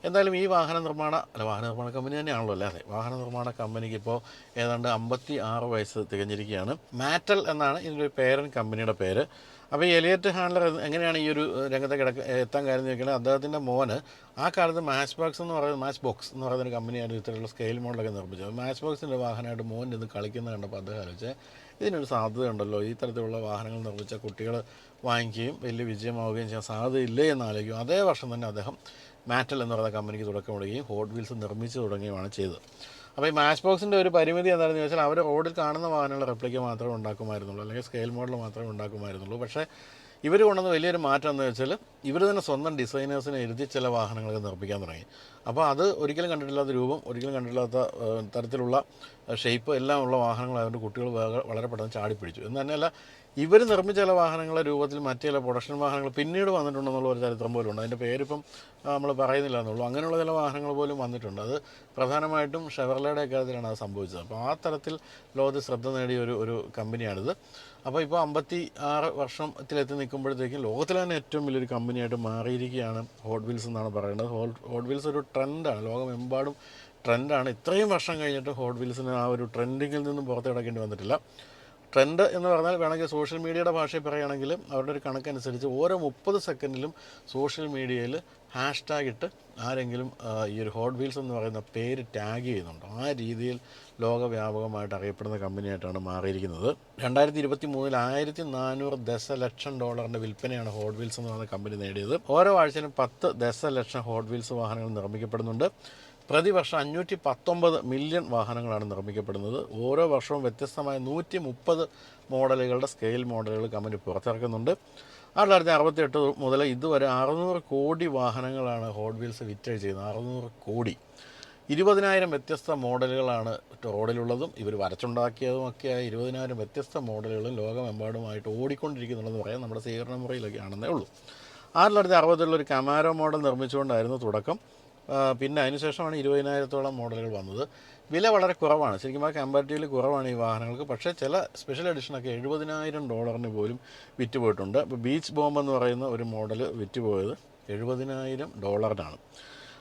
എന്തായാലും ഈ വാഹന നിർമ്മാണ അല്ല വാഹന നിർമ്മാണ കമ്പനി തന്നെയാണല്ലോ അല്ലേ? അതെ വാഹന നിർമ്മാണ കമ്പനിക്ക് ഇപ്പോൾ ഏതാണ്ട് അമ്പത്തി ആറ് വയസ്സ് തികഞ്ഞിരിക്കുകയാണ്. മാറ്റൽ എന്നാണ് ഇതിന്റെ പേരൻ കമ്പനിയുടെ പേര്. അപ്പോൾ ഈ എലിയറ്റ് ഹാൻഡ്ലർ എങ്ങനെയാണ് ഈ ഒരു രംഗത്തെ കിടക്ക എത്താൻ കാര്യം ചോദിക്കുന്നത് അദ്ദേഹത്തിന്റെ മോന് ആ കാലത്ത് മാച്ച് ബോക്സ് എന്ന് പറയുന്നത് മാച്ച് ബോക്സ് എന്ന് പറയുന്ന ഒരു കമ്പനിയാണ് ഇത്തരത്തിലുള്ള സ്കെയിൽ മോഡലൊക്കെ നിർമ്മിച്ചത് മാച്ച് ബോക്സിന്റെ വാഹനമായിട്ട് മോൻ ഇത് കളിക്കുന്നത് കണ്ടപ്പോൾ അദ്ദേഹം ആലോചിച്ച് ഇതിനൊരു സാധ്യത ഉണ്ടല്ലോ ഈ തരത്തിലുള്ള വാഹനങ്ങൾ നിർമ്മിച്ച കുട്ടികൾ വാങ്ങിക്കുകയും വലിയ വിജയമാവുകയും ചെയ്യാൻ സാധ്യതയില്ലേ എന്ന് ആലോചിക്കും. അതേ വർഷം തന്നെ അദ്ദേഹം മാറ്റൽ എന്ന് പറയുന്ന കമ്പനിക്ക് തുടക്കം തുടക്കമിടുകയും ഹോട്ട് വീൽസ് നിർമ്മിച്ച് തുടങ്ങുകയുമാണ് ചെയ്തത്. അപ്പോൾ ഈ മാച്ച് ബോക്സിന്റെ ഒരു പരിമിതി എന്താണെന്ന് ചോദിച്ചാൽ അവർ റോഡിൽ കാണുന്ന വാഹനങ്ങളുടെ റെപ്ലിക്ക മാത്രമേ ഉണ്ടാക്കുമായിരുന്നുള്ളൂ. അല്ലെങ്കിൽ സ്കെയിൽ മോഡൽ മാത്രമേ ഉണ്ടാക്കുമായിരുന്നുള്ളൂ. പക്ഷേ ഇവർ കൊണ്ടുവന്ന വലിയൊരു മാറ്റം എന്ന് വെച്ചാൽ ഇവർ തന്നെ സ്വന്തം ഡിസൈനേഴ്സിനെ എഴുതി ചില വാഹനങ്ങളൊക്കെ നിർമ്മിക്കാൻ തുടങ്ങി. അപ്പോൾ അത് ഒരിക്കലും കണ്ടിട്ടില്ലാത്ത രൂപം ഒരിക്കലും കണ്ടിട്ടില്ലാത്ത തരത്തിലുള്ള ഷേപ്പ് എല്ലാം ഉള്ള വാഹനങ്ങൾ അവരുടെ കുട്ടികൾ വളരെ പെട്ടെന്ന് ചാടിപ്പിടിച്ചു. എന്ന് തന്നെയല്ല ഇവർ നിർമ്മിച്ച ചില വാഹനങ്ങളുടെ രൂപത്തിൽ മറ്റു ചില പ്രൊഡക്ഷൻ വാഹനങ്ങൾ പിന്നീട് വന്നിട്ടുണ്ടെന്നുള്ള ഒരു ചരിത്രം പോലും ഉണ്ട്. അതിന്റെ പേരിപ്പം നമ്മൾ പറയുന്നില്ല എന്നുള്ളൂ. അങ്ങനെയുള്ള ചില വാഹനങ്ങൾ പോലും വന്നിട്ടുണ്ട്. അത് പ്രധാനമായിട്ടും ഷെവർലയുടെ കാര്യത്തിലാണ് അത് സംഭവിച്ചത്. അപ്പോൾ ആ തരത്തിൽ ലോകത്ത് ശ്രദ്ധ നേടിയ ഒരു ഒരു കമ്പനിയാണിത്. അപ്പോൾ ഇപ്പോൾ അമ്പത്തി ആറ് വർഷത്തിലെത്തി നിൽക്കുമ്പോഴത്തേക്കും ലോകത്തിലെ തന്നെ ഏറ്റവും വലിയൊരു കമ്പനിയായിട്ട് മാറിയിരിക്കുകയാണ് ഹോട്ട് വീൽസ് എന്നാണ് പറയുന്നത്. ഹോട്ട് വീൽസ് ഒരു ട്രെൻഡാണ്. ലോകമെമ്പാടും ട്രെൻഡാണ്. ഇത്രയും വർഷം കഴിഞ്ഞിട്ട് ഹോട്ട് വീൽസിന് ആ ഒരു ട്രെൻഡിങ്ങിൽ നിന്നും പുറത്തു കിടക്കേണ്ടി വന്നിട്ടില്ല. ട്രെൻഡ് എന്ന് പറഞ്ഞാൽ വേണമെങ്കിൽ സോഷ്യൽ മീഡിയയുടെ ഭാഷയിൽ പറയുകയാണെങ്കിൽ അവരുടെ ഒരു കണക്കനുസരിച്ച് ഓരോ മുപ്പത് സെക്കൻഡിലും സോഷ്യൽ മീഡിയയിൽ ഹാഷ്ടാഗ് ഇട്ട് ആരെങ്കിലും ഈ ഒരു ഹോട്ട് വീൽസ് എന്ന് പറയുന്ന പേര് ടാഗ് ചെയ്യുന്നുണ്ട്. ആ രീതിയിൽ ലോകവ്യാപകമായിട്ട് അറിയപ്പെടുന്ന കമ്പനിയായിട്ടാണ് മാറിയിരിക്കുന്നത്. രണ്ടായിരത്തി ഇരുപത്തി മൂന്നിൽ ആയിരത്തി നാനൂറ് ദശലക്ഷം ഡോളറിന്റെ വിൽപ്പനയാണ് ഹോട്ട് വീൽസ് എന്ന് പറയുന്ന കമ്പനി നേടിയത്. ഓരോ ആഴ്ചയിലും പത്ത് ദശലക്ഷം ഹോട്ട് വീൽസ് വാഹനങ്ങൾ നിർമ്മിക്കപ്പെടുന്നുണ്ട്. പ്രതിവർഷം അഞ്ഞൂറ്റി പത്തൊമ്പത് മില്യൺ വാഹനങ്ങളാണ് നിർമ്മിക്കപ്പെടുന്നത്. ഓരോ വർഷവും വ്യത്യസ്തമായ നൂറ്റി മുപ്പത് മോഡലുകളുടെ സ്കെയിൽ മോഡലുകൾ കമ്പനി പുറത്തിറക്കുന്നുണ്ട്. ആയിരത്തി തൊള്ളായിരത്തി അറുപത്തി എട്ട് മുതൽ ഇതുവരെ അറുന്നൂറ് കോടി വാഹനങ്ങളാണ് ഹോട്ട് വീൽസ് വിറ്റഴ് ചെയ്യുന്നത്. അറുന്നൂറ് കോടി. ഇരുപതിനായിരം വ്യത്യസ്ത മോഡലുകളാണ് റോഡിലുള്ളതും ഇവർ വരച്ചുണ്ടാക്കിയതുമൊക്കെയായ ഇരുപതിനായിരം വ്യത്യസ്ത മോഡലുകളും ലോകമെമ്പാടുമായിട്ട് ഓടിക്കൊണ്ടിരിക്കുന്നുള്ളതെന്ന് പറയാൻ നമ്മുടെ സ്വീകരണ മുറിയിലൊക്കെ ആണെന്നേ ഉള്ളൂ. ആയിരത്തി തൊള്ളായിരത്തി അറുപതിലുള്ള ഒരു കമാരോ മോഡൽ നിർമ്മിച്ചുകൊണ്ടായിരുന്നു തുടക്കം. പിന്നെ അതിനുശേഷമാണ് ഇരുപതിനായിരത്തോളം മോഡലുകൾ വന്നത്. വില വളരെ കുറവാണ്. ശരിക്കും ആ കമ്പാരിറ്റീവ്ലി കുറവാണ് ഈ വാഹനങ്ങൾക്ക്. പക്ഷേ ചില സ്പെഷ്യൽ എഡിഷനൊക്കെ എഴുപതിനായിരം ഡോളറിന് പോലും വിറ്റ് പോയിട്ടുണ്ട്. അപ്പോൾ ബീച്ച് ബോംബ് എന്ന് പറയുന്ന ഒരു മോഡൽ വിറ്റ് പോയത് എഴുപതിനായിരം ഡോളറിനാണ്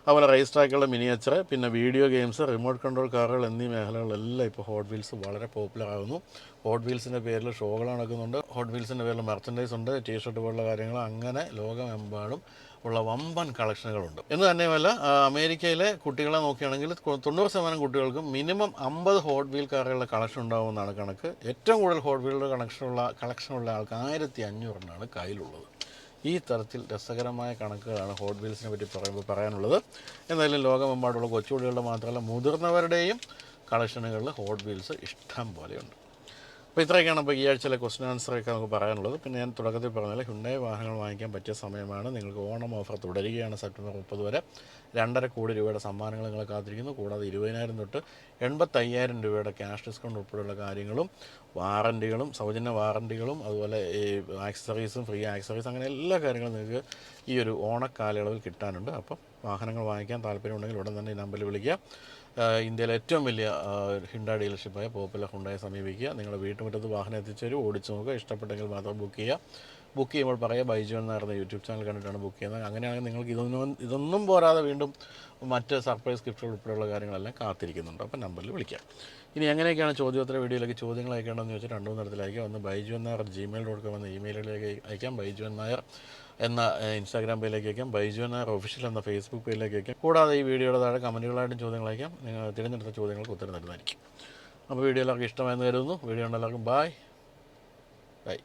അതുപോലെ റേസ് ട്രാക്കുകളുടെ മിനിയേച്ചർ പിന്നെ വീഡിയോ ഗെയിംസ് റിമോട്ട് കൺട്രോൾ കാറുകൾ എന്നീ മേഖലകളിലെല്ലാം ഇപ്പോൾ ഹോട്ട് വീൽസ് വളരെ പോപ്പുലർ ആകുന്നു. ഹോട്ട് വീൽസിന്റെ പേരിൽ ഷോകൾ നടക്കുന്നുണ്ട്. ഹോട്ട് വീൽസിന്റെ പേരിൽ മെർച്ചൻഡൈസ് ഉണ്ട് ടീ ഷർട്ട് പോലുള്ള കാര്യങ്ങൾ. അങ്ങനെ ലോകമെമ്പാടും ഉള്ള വമ്പൻ കളക്ഷനുകളുണ്ട്. എന്ന് തന്നെയുമല്ല അമേരിക്കയിലെ കുട്ടികളെ നോക്കുകയാണെങ്കിൽ തൊണ്ണൂറ് ശതമാനം കുട്ടികൾക്കും മിനിമം അമ്പത് ഹോട്ട് വീൽ കാറുകളുടെ കളക്ഷൻ ഉണ്ടാകുമെന്നാണ് കണക്ക്. ഏറ്റവും കൂടുതൽ ഹോട്ട് വീലുകളുടെ കണക്ഷനുള്ള കളക്ഷനുള്ള ആൾക്ക് ആയിരത്തി അഞ്ഞൂറിനാണ് കയ്യിലുള്ളത്. ഈ തരത്തിൽ രസകരമായ കണക്കുകളാണ് ഹോട്ട് വീൽസിനെ പറ്റി പറയുമ്പോൾ പറയാനുള്ളത്. എന്തായാലും ലോകമെമ്പാടുള്ള കൊച്ചുകുടികളുടെ മാത്രമല്ല മുതിർന്നവരുടെയും കളക്ഷനുകളിൽ ഹോട്ട് വീൽസ് ഇഷ്ടം പോലെയുണ്ട്. അപ്പോൾ ഇത്രയൊക്കെയാണ് അപ്പോൾ ഈ ആഴ്ചയിലെ ക്വസ്റ്റൻ ആൻസറൊക്കെ നമുക്ക് പറയാനുള്ളത്. പിന്നെ ഞാൻ തുടക്കത്തിൽ പറഞ്ഞാൽ ഹുണ്ടായി വാഹനങ്ങൾ വാങ്ങിക്കാൻ പറ്റിയ സമയമാണ്. നിങ്ങൾക്ക് ഓണം ഓഫർ തുടരുകയാണ് സെപ്റ്റംബർ മുപ്പത് വരെ. രണ്ടര കോടി രൂപയുടെ സമ്മാനങ്ങൾ നിങ്ങളെ കാത്തിരിക്കുന്നു. കൂടാതെ ഇരുപതിനായിരം തൊട്ട് എൺപത്തയ്യായിരം രൂപയുടെ ക്യാഷ് ഡിസ്കൗണ്ട് ഉൾപ്പെടെയുള്ള കാര്യങ്ങളും വാറന്റികളും സൗജന്യ വാറന്റികളും അതുപോലെ ഈ ആക്സസറീസും ഫ്രീ ആക്സസറീസ് അങ്ങനെ എല്ലാ കാര്യങ്ങളും നിങ്ങൾക്ക് ഈ ഒരു ഓണക്കാലയളവിൽ കിട്ടാനുണ്ട്. അപ്പം വാഹനങ്ങൾ വാങ്ങിക്കാൻ താല്പര്യമുണ്ടെങ്കിൽ ഉടൻ തന്നെ ഈ നമ്പറിൽ വിളിക്കുക. ഇന്ത്യയിലെ ഏറ്റവും വലിയ ഹിണ്ട ഡീലർഷിപ്പായ പോപ്പുലർ ഹുണ്ടായെ സമീപിക്കുക. നിങ്ങളുടെ വീട്ടുമുറ്റത്ത് വാഹനം എത്തിച്ചേരും. ഓടിച്ചു നോക്കുക. ഇഷ്ടപ്പെട്ടെങ്കിൽ മാത്രം ബുക്ക് ചെയ്യുക. ബുക്ക് ചെയ്യുമ്പോൾ പറയുക ബൈജു എന്നായിരുന്ന യൂട്യൂബ് ചാനൽ കണ്ടിട്ടാണ് ബുക്ക് ചെയ്യുന്നത്. അങ്ങനെയാണെങ്കിൽ നിങ്ങൾക്ക് ഇതൊന്നും ഇതൊന്നും പോരാതെ വീണ്ടും മറ്റ് സർപ്രൈസ് ഗിഫ്റ്റുകൾ ഉൾപ്പെടെയുള്ള കാര്യങ്ങളെല്ലാം കാത്തിരിക്കുന്നുണ്ട്. അപ്പോൾ നമ്പറിൽ വിളിക്കാം. ഇനി എങ്ങനെയൊക്കെയാണ് ചോദ്യോത്തര വീഡിയോയിലേക്ക് ചോദ്യങ്ങൾ അയക്കേണ്ടതെന്ന് ചോദിച്ചാൽ രണ്ടു മൂന്ന് തരത്തിലായിരിക്കും. ഒന്ന് ബൈജു എന്നായർ ജിമെയിൽ ഡോട്ട് കോം എന്ന ഇമെയിലിലേക്ക് അയക്കാം. ബൈജു എന്നായർ എന്ന ഇൻസ്റ്റാഗ്രാം പേജിലേക്ക് അയക്കാം. ബൈജു നായർ ഒഫീഷ്യൽ എന്ന ഫേസ്ബുക്ക് പേജിലേക്ക് അയക്കാം. കൂടാതെ ഈ വീഡിയോയുടെ താഴെ കമന്റുകളായിട്ടും ചോദ്യങ്ങൾ അയക്കാം. നിങ്ങൾ തിരഞ്ഞെടുത്ത ചോദ്യങ്ങൾക്ക് ഉത്തരം തരുന്നതായിരിക്കും. അപ്പോൾ വീഡിയോ എല്ലാവർക്കും ഇഷ്ടമായെന്ന് കരുതുന്നു. വീഡിയോ എല്ലാവർക്കും ബായ് ബൈ